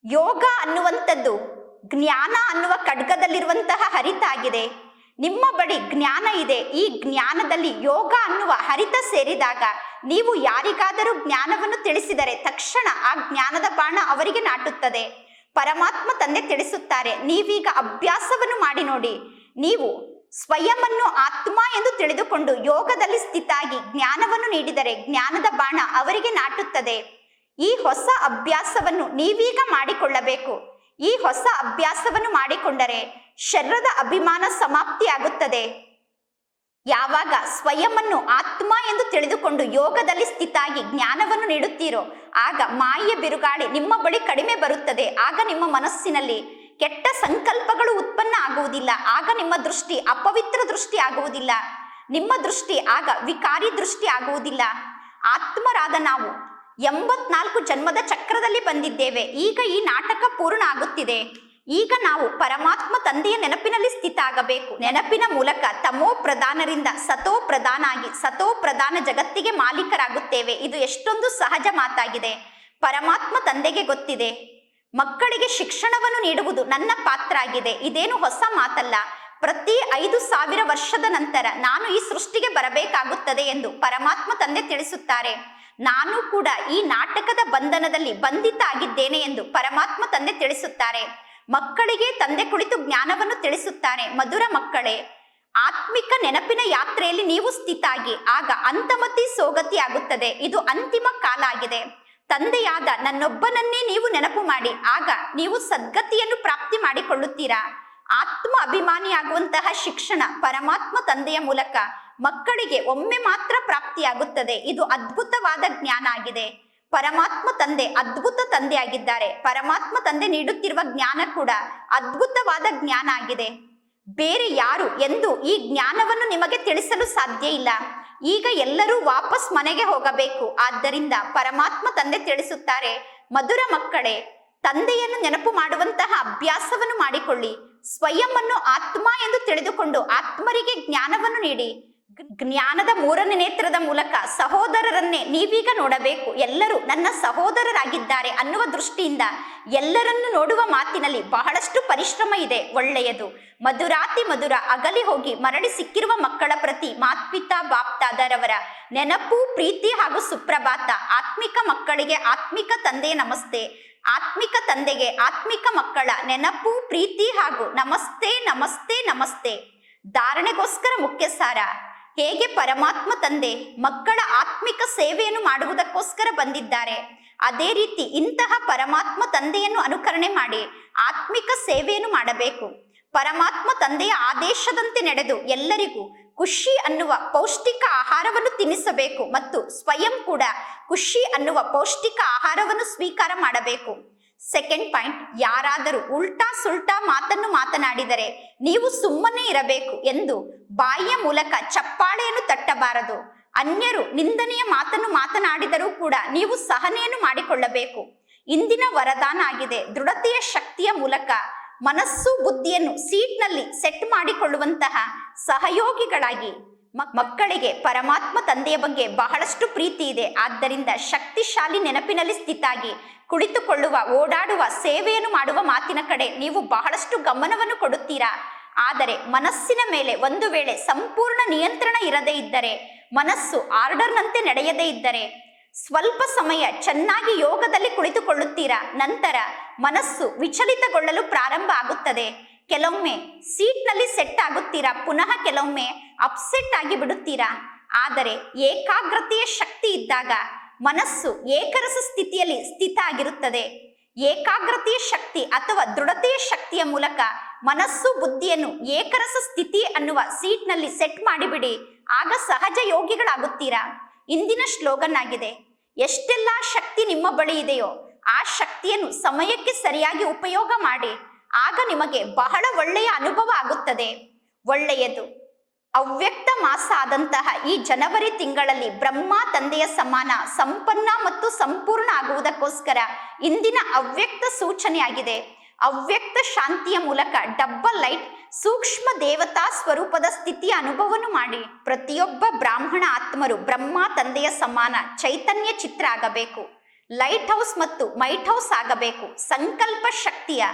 ಯೋಗ ಅನ್ನುವಂಥದ್ದು ಜ್ಞಾನ ಅನ್ನುವ ಖಡ್ಗದಲ್ಲಿರುವಂತಹ ಹರಿತ ಆಗಿದೆ ನಿಮ್ಮ ಬಳಿ ಜ್ಞಾನ ಇದೆ. ಈ ಜ್ಞಾನದಲ್ಲಿ ಯೋಗ ಅನ್ನುವ ಹರಿತ ಸೇರಿದಾಗ ನೀವು ಯಾರಿಗಾದರೂ ಜ್ಞಾನವನ್ನು ತಿಳಿಸಿದರೆ ತಕ್ಷಣ ಆ ಜ್ಞಾನದ ಬಾಣ ಅವರಿಗೆ ನಾಟುತ್ತದೆ. ಪರಮಾತ್ಮ ತಂದೆ ತಿಳಿಸುತ್ತಾರೆ, ನೀವೀಗ ಅಭ್ಯಾಸವನ್ನು ಮಾಡಿ ನೋಡಿ. ನೀವು ಸ್ವಯಂನ್ನು ಆತ್ಮ ಎಂದು ತಿಳಿದುಕೊಂಡು ಯೋಗದಲ್ಲಿ ಸ್ಥಿತಾಗಿ ಜ್ಞಾನವನ್ನು ನೀಡಿದರೆ ಜ್ಞಾನದ ಬಾಣ ಅವರಿಗೆ ನಾಟುತ್ತದೆ. ಈ ಹೊಸ ಅಭ್ಯಾಸವನ್ನು ನೀವೀಗ ಮಾಡಿಕೊಳ್ಳಬೇಕು. ಈ ಹೊಸ ಅಭ್ಯಾಸವನ್ನು ಮಾಡಿಕೊಂಡರೆ ಶರೀರದ ಅಭಿಮಾನ ಸಮಾಪ್ತಿಯಾಗುತ್ತದೆ. ಯಾವಾಗ ಸ್ವಯಂವನ್ನು ಆತ್ಮ ಎಂದು ತಿಳಿದುಕೊಂಡು ಯೋಗದಲ್ಲಿ ಸ್ಥಿತಾಗಿ ಜ್ಞಾನವನ್ನು ನೀಡುತ್ತೀರೋ, ಆಗ ಮಾಯ ಬಿರುಗಾಳಿ ನಿಮ್ಮ ಬಳಿ ಕಡಿಮೆ ಬರುತ್ತದೆ. ಆಗ ನಿಮ್ಮ ಮನಸ್ಸಿನಲ್ಲಿ ಕೆಟ್ಟ ಸಂಕಲ್ಪಗಳು ಉತ್ಪನ್ನ ಆಗುವುದಿಲ್ಲ. ಆಗ ನಿಮ್ಮ ದೃಷ್ಟಿ ಅಪವಿತ್ರ ದೃಷ್ಟಿ ಆಗುವುದಿಲ್ಲ. ನಿಮ್ಮ ದೃಷ್ಟಿ ಆಗ ವಿಕಾರಿ ದೃಷ್ಟಿ ಆಗುವುದಿಲ್ಲ. ಆತ್ಮರಾದ ನಾವು ಎಂಬತ್ನಾಲ್ಕು ಜನ್ಮದ ಚಕ್ರದಲ್ಲಿ ಬಂದಿದ್ದೇವೆ. ಈಗ ಈ ನಾಟಕ ಪೂರ್ಣ ಆಗುತ್ತಿದೆ ಈಗ ನಾವು ಪರಮಾತ್ಮ ತಂದೆಯ ನೆನಪಿನಲ್ಲಿ ಸ್ಥಿತ ಆಗಬೇಕು ನೆನಪಿನ ಮೂಲಕ ತಮೋ ಪ್ರಧಾನರಿಂದ ಸತೋ ಪ್ರಧಾನ ಆಗಿ ಸತೋ ಪ್ರಧಾನ ಜಗತ್ತಿಗೆ ಮಾಲೀಕರಾಗುತ್ತೇವೆ. ಇದು ಎಷ್ಟೊಂದು ಸಹಜ ಮಾತಾಗಿದೆ. ಪರಮಾತ್ಮ ತಂದೆಗೆ ಗೊತ್ತಿದೆ. ಮಕ್ಕಳಿಗೆ ಶಿಕ್ಷಣವನ್ನು ನೀಡುವುದು ನನ್ನ ಪಾತ್ರ ಆಗಿದೆ ಇದೇನು ಹೊಸ ಮಾತಲ್ಲ. ಪ್ರತಿ ಐದು ಸಾವಿರ ವರ್ಷದ ನಂತರ ನಾನು ಈ ಸೃಷ್ಟಿಗೆ ಬರಬೇಕಾಗುತ್ತದೆ ಎಂದು ಪರಮಾತ್ಮ ತಂದೆ ತಿಳಿಸುತ್ತಾರೆ. ನಾನು ಕೂಡ ಈ ನಾಟಕದ ಬಂಧನದಲ್ಲಿ ಬಂಧಿತ ಆಗಿದ್ದೇನೆ ಎಂದು ಪರಮಾತ್ಮ ತಂದೆ ತಿಳಿಸುತ್ತಾರೆ. ಮಕ್ಕಳಿಗೆ ತಂದೆ ಕುಳಿತು ಜ್ಞಾನವನ್ನು ತಿಳಿಸುತ್ತಾರೆ. ಮಧುರ ಮಕ್ಕಳೇ, ಆತ್ಮಿಕ ನೆನಪಿನ ಯಾತ್ರೆಯಲ್ಲಿ ನೀವು ಸ್ಥಿತಾಗಿ, ಆಗ ಅಂತಮತಿ ಸೋಗತಿ ಆಗುತ್ತದೆ ಇದು ಅಂತಿಮ ಕಾಲ ಆಗಿದೆ. ತಂದೆಯಾದ ನನ್ನೊಬ್ಬನನ್ನೇ ನೀವು ನೆನಪು ಮಾಡಿ, ಆಗ ನೀವು ಸದ್ಗತಿಯನ್ನು ಪ್ರಾಪ್ತಿ ಮಾಡಿಕೊಳ್ಳುತ್ತೀರಾ? ಆತ್ಮ ಅಭಿಮಾನಿಯಾಗುವಂತಹ ಶಿಕ್ಷಣ ಪರಮಾತ್ಮ ತಂದೆಯ ಮೂಲಕ ಮಕ್ಕಳಿಗೆ ಒಮ್ಮೆ ಮಾತ್ರ ಪ್ರಾಪ್ತಿಯಾಗುತ್ತದೆ. ಇದು ಅದ್ಭುತವಾದ ಜ್ಞಾನ ಆಗಿದೆ. ಪರಮಾತ್ಮ ತಂದೆ ಅದ್ಭುತ ತಂದೆ ಆಗಿದ್ದಾರೆ ಪರಮಾತ್ಮ ತಂದೆ ನೀಡುತ್ತಿರುವ ಜ್ಞಾನ ಕೂಡ ಅದ್ಭುತವಾದ ಜ್ಞಾನ ಆಗಿದೆ. ಬೇರೆ ಯಾರು ಎಂದು ಈ ಜ್ಞಾನವನ್ನು ನಿಮಗೆ ತಿಳಿಸಲು ಸಾಧ್ಯ ಇಲ್ಲ. ಈಗ ಎಲ್ಲರೂ ವಾಪಸ್ ಮನೆಗೆ ಹೋಗಬೇಕು. ಆದ್ದರಿಂದ ಪರಮಾತ್ಮ ತಂದೆ ತಿಳಿಸುತ್ತಾರೆ, ಮಧುರ ಮಕ್ಕಳೇ, ತಂದೆಯನ್ನು ನೆನಪು ಮಾಡುವಂತಹ ಅಭ್ಯಾಸವನ್ನು ಮಾಡಿಕೊಳ್ಳಿ. ಸ್ವಯಂ ಅನ್ನು ಆತ್ಮ ಎಂದು ತಿಳಿದುಕೊಂಡು ಆತ್ಮರಿಗೆ ಜ್ಞಾನವನ್ನು ನೀಡಿ. ಜ್ಞಾನದ ಮೂರನೇ ನೇತ್ರದ ಮೂಲಕ ಸಹೋದರರನ್ನೇ ನೀವೀಗ ನೋಡಬೇಕು. ಎಲ್ಲರೂ ನನ್ನ ಸಹೋದರರಾಗಿದ್ದಾರೆ ಅನ್ನುವ ದೃಷ್ಟಿಯಿಂದ ಎಲ್ಲರನ್ನು ನೋಡುವ ಮಾತಿನಲ್ಲಿ ಬಹಳಷ್ಟು ಪರಿಶ್ರಮ ಇದೆ. ಒಳ್ಳೆಯದು. ಮಧುರಾತಿ ಮಧುರ ಅಗಲಿ ಹೋಗಿ ಮರಳಿ ಸಿಕ್ಕಿರುವ ಮಕ್ಕಳ ಪ್ರತಿ ಮಾತ್ಪಿತಾ, ಬಾಪ್ತಾದರವರ ನೆನಪು, ಪ್ರೀತಿ ಹಾಗೂ ಸುಪ್ರಭಾತ. ಆತ್ಮಿಕ ಮಕ್ಕಳಿಗೆ ಆತ್ಮಿಕ ತಂದೆ ನಮಸ್ತೆ. ಆತ್ಮಿಕ ತಂದೆಗೆ ಆತ್ಮಿಕ ಮಕ್ಕಳ ನೆನಪು, ಪ್ರೀತಿ ಹಾಗೂ ನಮಸ್ತೆ ನಮಸ್ತೆ ನಮಸ್ತೆ. ಧಾರಣೆಗೋಸ್ಕರ ಮುಖ್ಯ ಸಾರ ಹೇಗೆ ಪರಮಾತ್ಮ ತಂದೆ ಮಕ್ಕಳ ಆತ್ಮಿಕ ಸೇವೆಯನ್ನು ಮಾಡುವುದಕ್ಕೋಸ್ಕರ ಬಂದಿದ್ದಾರೆ. ಅದೇ ರೀತಿ ಇಂತಹ ಪರಮಾತ್ಮ ತಂದೆಯನ್ನು ಅನುಕರಣೆ ಮಾಡಿ ಆತ್ಮಿಕ ಸೇವೆಯನ್ನು ಮಾಡಬೇಕು. ಪರಮಾತ್ಮ ತಂದೆಯ ಆದೇಶದಂತೆ ನಡೆದು ಎಲ್ಲರಿಗೂ ಖುಷಿ ಅನ್ನುವ ಪೌಷ್ಟಿಕ ಆಹಾರವನ್ನು ತಿನ್ನಿಸಬೇಕು ಮತ್ತು ಸ್ವಯಂ ಕೂಡ ಖುಷಿ ಅನ್ನುವ ಪೌಷ್ಟಿಕ ಆಹಾರವನ್ನು ಸ್ವೀಕಾರ ಮಾಡಬೇಕು. ಸೆಕೆಂಡ್ ಪಾಯಿಂಟ್, ಯಾರಾದರೂ ಉಲ್ಟಾ ಸುಲ್ಟಾ ಮಾತನ್ನು ಮಾತನಾಡಿದರೆ ನೀವು ಸುಮ್ಮನೆ ಇರಬೇಕು ಎಂದು ಬಾಯಿಯ ಮೂಲಕ ಚಪ್ಪಾಳೆಯನ್ನು ತಟ್ಟಬಾರದು. ಅನ್ಯರು ನಿಂದನೆಯ ಮಾತನ್ನು ಮಾತನಾಡಿದರೂ ಕೂಡ ನೀವು ಸಹನೆಯನ್ನು ಮಾಡಿಕೊಳ್ಳಬೇಕು. ಇಂದಿನ ವರದಾನ ಆಗಿದೆ. ದೃಢತೆಯ ಶಕ್ತಿಯ ಮೂಲಕ ಮನಸ್ಸು ಬುದ್ಧಿಯನ್ನು ಸೀಟ್ನಲ್ಲಿ ಸೆಟ್ ಮಾಡಿಕೊಳ್ಳುವಂತಹ ಸಹಯೋಗಿಗಳಾಗಿ ಮಕ್- ಮಕ್ಕಳಿಗೆ ಪರಮಾತ್ಮ ತಂದೆಯ ಬಗ್ಗೆ ಬಹಳಷ್ಟು ಪ್ರೀತಿ ಇದೆ. ಆದ್ದರಿಂದ ಶಕ್ತಿಶಾಲಿ ನೆನಪಿನಲ್ಲಿ ಸ್ಥಿತಾಗಿ ಕುಳಿತುಕೊಳ್ಳುವ, ಓಡಾಡುವ, ಸೇವೆಯನ್ನು ಮಾಡುವ ಮಾತಿನ ಕಡೆ ನೀವು ಬಹಳಷ್ಟು ಗಮನವನ್ನು ಕೊಡುತ್ತೀರಾ? ಆದರೆ ಮನಸ್ಸಿನ ಮೇಲೆ ಒಂದು ವೇಳೆ ಸಂಪೂರ್ಣ ನಿಯಂತ್ರಣ ಇರದೇ ಇದ್ದರೆ, ಮನಸ್ಸು ಆರ್ಡರ್ನಂತೆ ನಡೆಯದೇ ಇದ್ದರೆ, ಸ್ವಲ್ಪ ಸಮಯ ಚೆನ್ನಾಗಿ ಯೋಗದಲ್ಲಿ ಕುಳಿತುಕೊಳ್ಳುತ್ತೀರಾ, ನಂತರ ಮನಸ್ಸು ವಿಚಲಿತಗೊಳ್ಳಲು ಪ್ರಾರಂಭ ಆಗುತ್ತದೆ. ಕೆಲವೊಮ್ಮೆ ಸೀಟ್ನಲ್ಲಿ ಸೆಟ್ ಆಗುತ್ತೀರಾ, ಪುನಃ ಕೆಲವೊಮ್ಮೆ ಅಪ್ಸೆಟ್ ಆಗಿ ಬಿಡುತ್ತೀರಾ. ಆದರೆ ಏಕಾಗ್ರತೆಯ ಶಕ್ತಿ ಇದ್ದಾಗ ಮನಸ್ಸು ಏಕರಸ ಸ್ಥಿತಿಯಲ್ಲಿ ಸ್ಥಿತ ಆಗಿರುತ್ತದೆ. ಏಕಾಗ್ರತೆಯ ಶಕ್ತಿ ಅಥವಾ ದೃಢತೆಯ ಶಕ್ತಿಯ ಮೂಲಕ ಮನಸ್ಸು ಬುದ್ಧಿಯನ್ನು ಏಕರಸ ಸ್ಥಿತಿ ಅನ್ನುವ ಸೀಟ್ನಲ್ಲಿ ಸೆಟ್ ಮಾಡಿಬಿಡಿ. ಆಗ ಸಹಜ ಯೋಗಿಗಳಾಗುತ್ತೀರಾ? ಇಂದಿನ ಶ್ಲೋಗನ್ ಆಗಿದೆ ಎಷ್ಟೆಲ್ಲ ಶಕ್ತಿ ನಿಮ್ಮ ಬಳಿ ಇದೆಯೋ, ಆ ಶಕ್ತಿಯನ್ನು ಸಮಯಕ್ಕೆ ಸರಿಯಾಗಿ ಉಪಯೋಗ ಮಾಡಿ. ಆಗ ನಿಮಗೆ ಬಹಳ ಒಳ್ಳೆಯ ಅನುಭವ ಆಗುತ್ತದೆ. ಒಳ್ಳೆಯದು. ಅವ್ಯಕ್ತ ಮಾಸ ಆದಂತಹ ಈ ಜನವರಿ ತಿಂಗಳಲ್ಲಿ ಬ್ರಹ್ಮ ತಂದೆಯ ಸಮಾನ ಸಂಪನ್ನ ಮತ್ತು ಸಂಪೂರ್ಣ ಆಗುವುದಕ್ಕೋಸ್ಕರ ಇಂದಿನ ಅವ್ಯಕ್ತ ಸೂಚನೆಯಾಗಿದೆ. ಅವ್ಯಕ್ತ ಶಾಂತಿಯ ಮೂಲಕ ಡಬ್ಬಲ್ ಲೈಟ್ ಸೂಕ್ಷ್ಮ ದೇವತಾ ಸ್ವರೂಪದ ಸ್ಥಿತಿಯ ಅನುಭವವನ್ನು ಮಾಡಿ. ಪ್ರತಿಯೊಬ್ಬ ಬ್ರಾಹ್ಮಣ ಆತ್ಮರು ಬ್ರಹ್ಮ ತಂದೆಯ ಸಮಾನ ಚೈತನ್ಯ ಚಿತ್ರ ಆಗಬೇಕು. ಲೈಟ್ ಹೌಸ್ ಮತ್ತು ಮೈಟ್ ಹೌಸ್ ಆಗಬೇಕು. ಸಂಕಲ್ಪ ಶಕ್ತಿಯ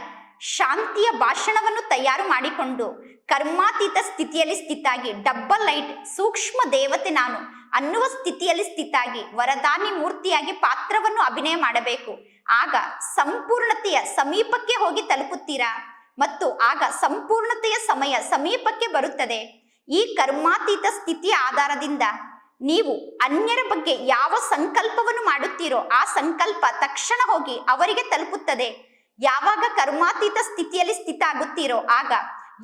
ಶಾಂತಿಯ ಭಾಷಣವನ್ನು ತಯಾರು ಮಾಡಿಕೊಂಡು ಕರ್ಮಾತೀತ ಸ್ಥಿತಿಯಲ್ಲಿ ಸ್ಥಿತಾಗಿ ಡಬ್ಬಲ್ ಲೈಟ್ ಸೂಕ್ಷ್ಮ ದೇವತೆ ನಾನು ಅನ್ನುವ ಸ್ಥಿತಿಯಲ್ಲಿ ಸ್ಥಿತಾಗಿ ವರದಾನಿ ಮೂರ್ತಿಯಾಗಿ ಪಾತ್ರವನ್ನು ಅಭಿನಯ ಮಾಡಬೇಕು. ಆಗ ಸಂಪೂರ್ಣತೆಯ ಸಮೀಪಕ್ಕೆ ಹೋಗಿ ತಲುಪುತ್ತೀರಾ? ಮತ್ತು ಆಗ ಸಂಪೂರ್ಣತೆಯ ಸಮಯ ಸಮೀಪಕ್ಕೆ ಬರುತ್ತದೆ. ಈ ಕರ್ಮಾತೀತ ಸ್ಥಿತಿಯ ಆಧಾರದಿಂದ ನೀವು ಅನ್ಯರ ಬಗ್ಗೆ ಯಾವ ಸಂಕಲ್ಪವನ್ನು ಮಾಡುತ್ತೀರೋ ಆ ಸಂಕಲ್ಪ ತಕ್ಷಣ ಹೋಗಿ ಅವರಿಗೆ ತಲುಪುತ್ತದೆ. ಯಾವಾಗ ಕರ್ಮಾತೀತ ಸ್ಥಿತಿಯಲ್ಲಿ ಸ್ಥಿತ ಆಗುತ್ತೀರೋ, ಆಗ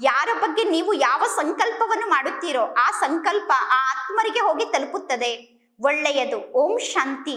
ಯಾರ ಬಗ್ಗೆ ನೀವು ಯಾವ ಸಂಕಲ್ಪವನ್ನು ಮಾಡುತ್ತೀರೋ ಆ ಸಂಕಲ್ಪ ಆ ಆತ್ಮರಿಗೆ ಹೋಗಿ ತಲುಪುತ್ತದೆ. ಒಳ್ಳೆಯದು. ಓಂ ಶಾಂತಿ.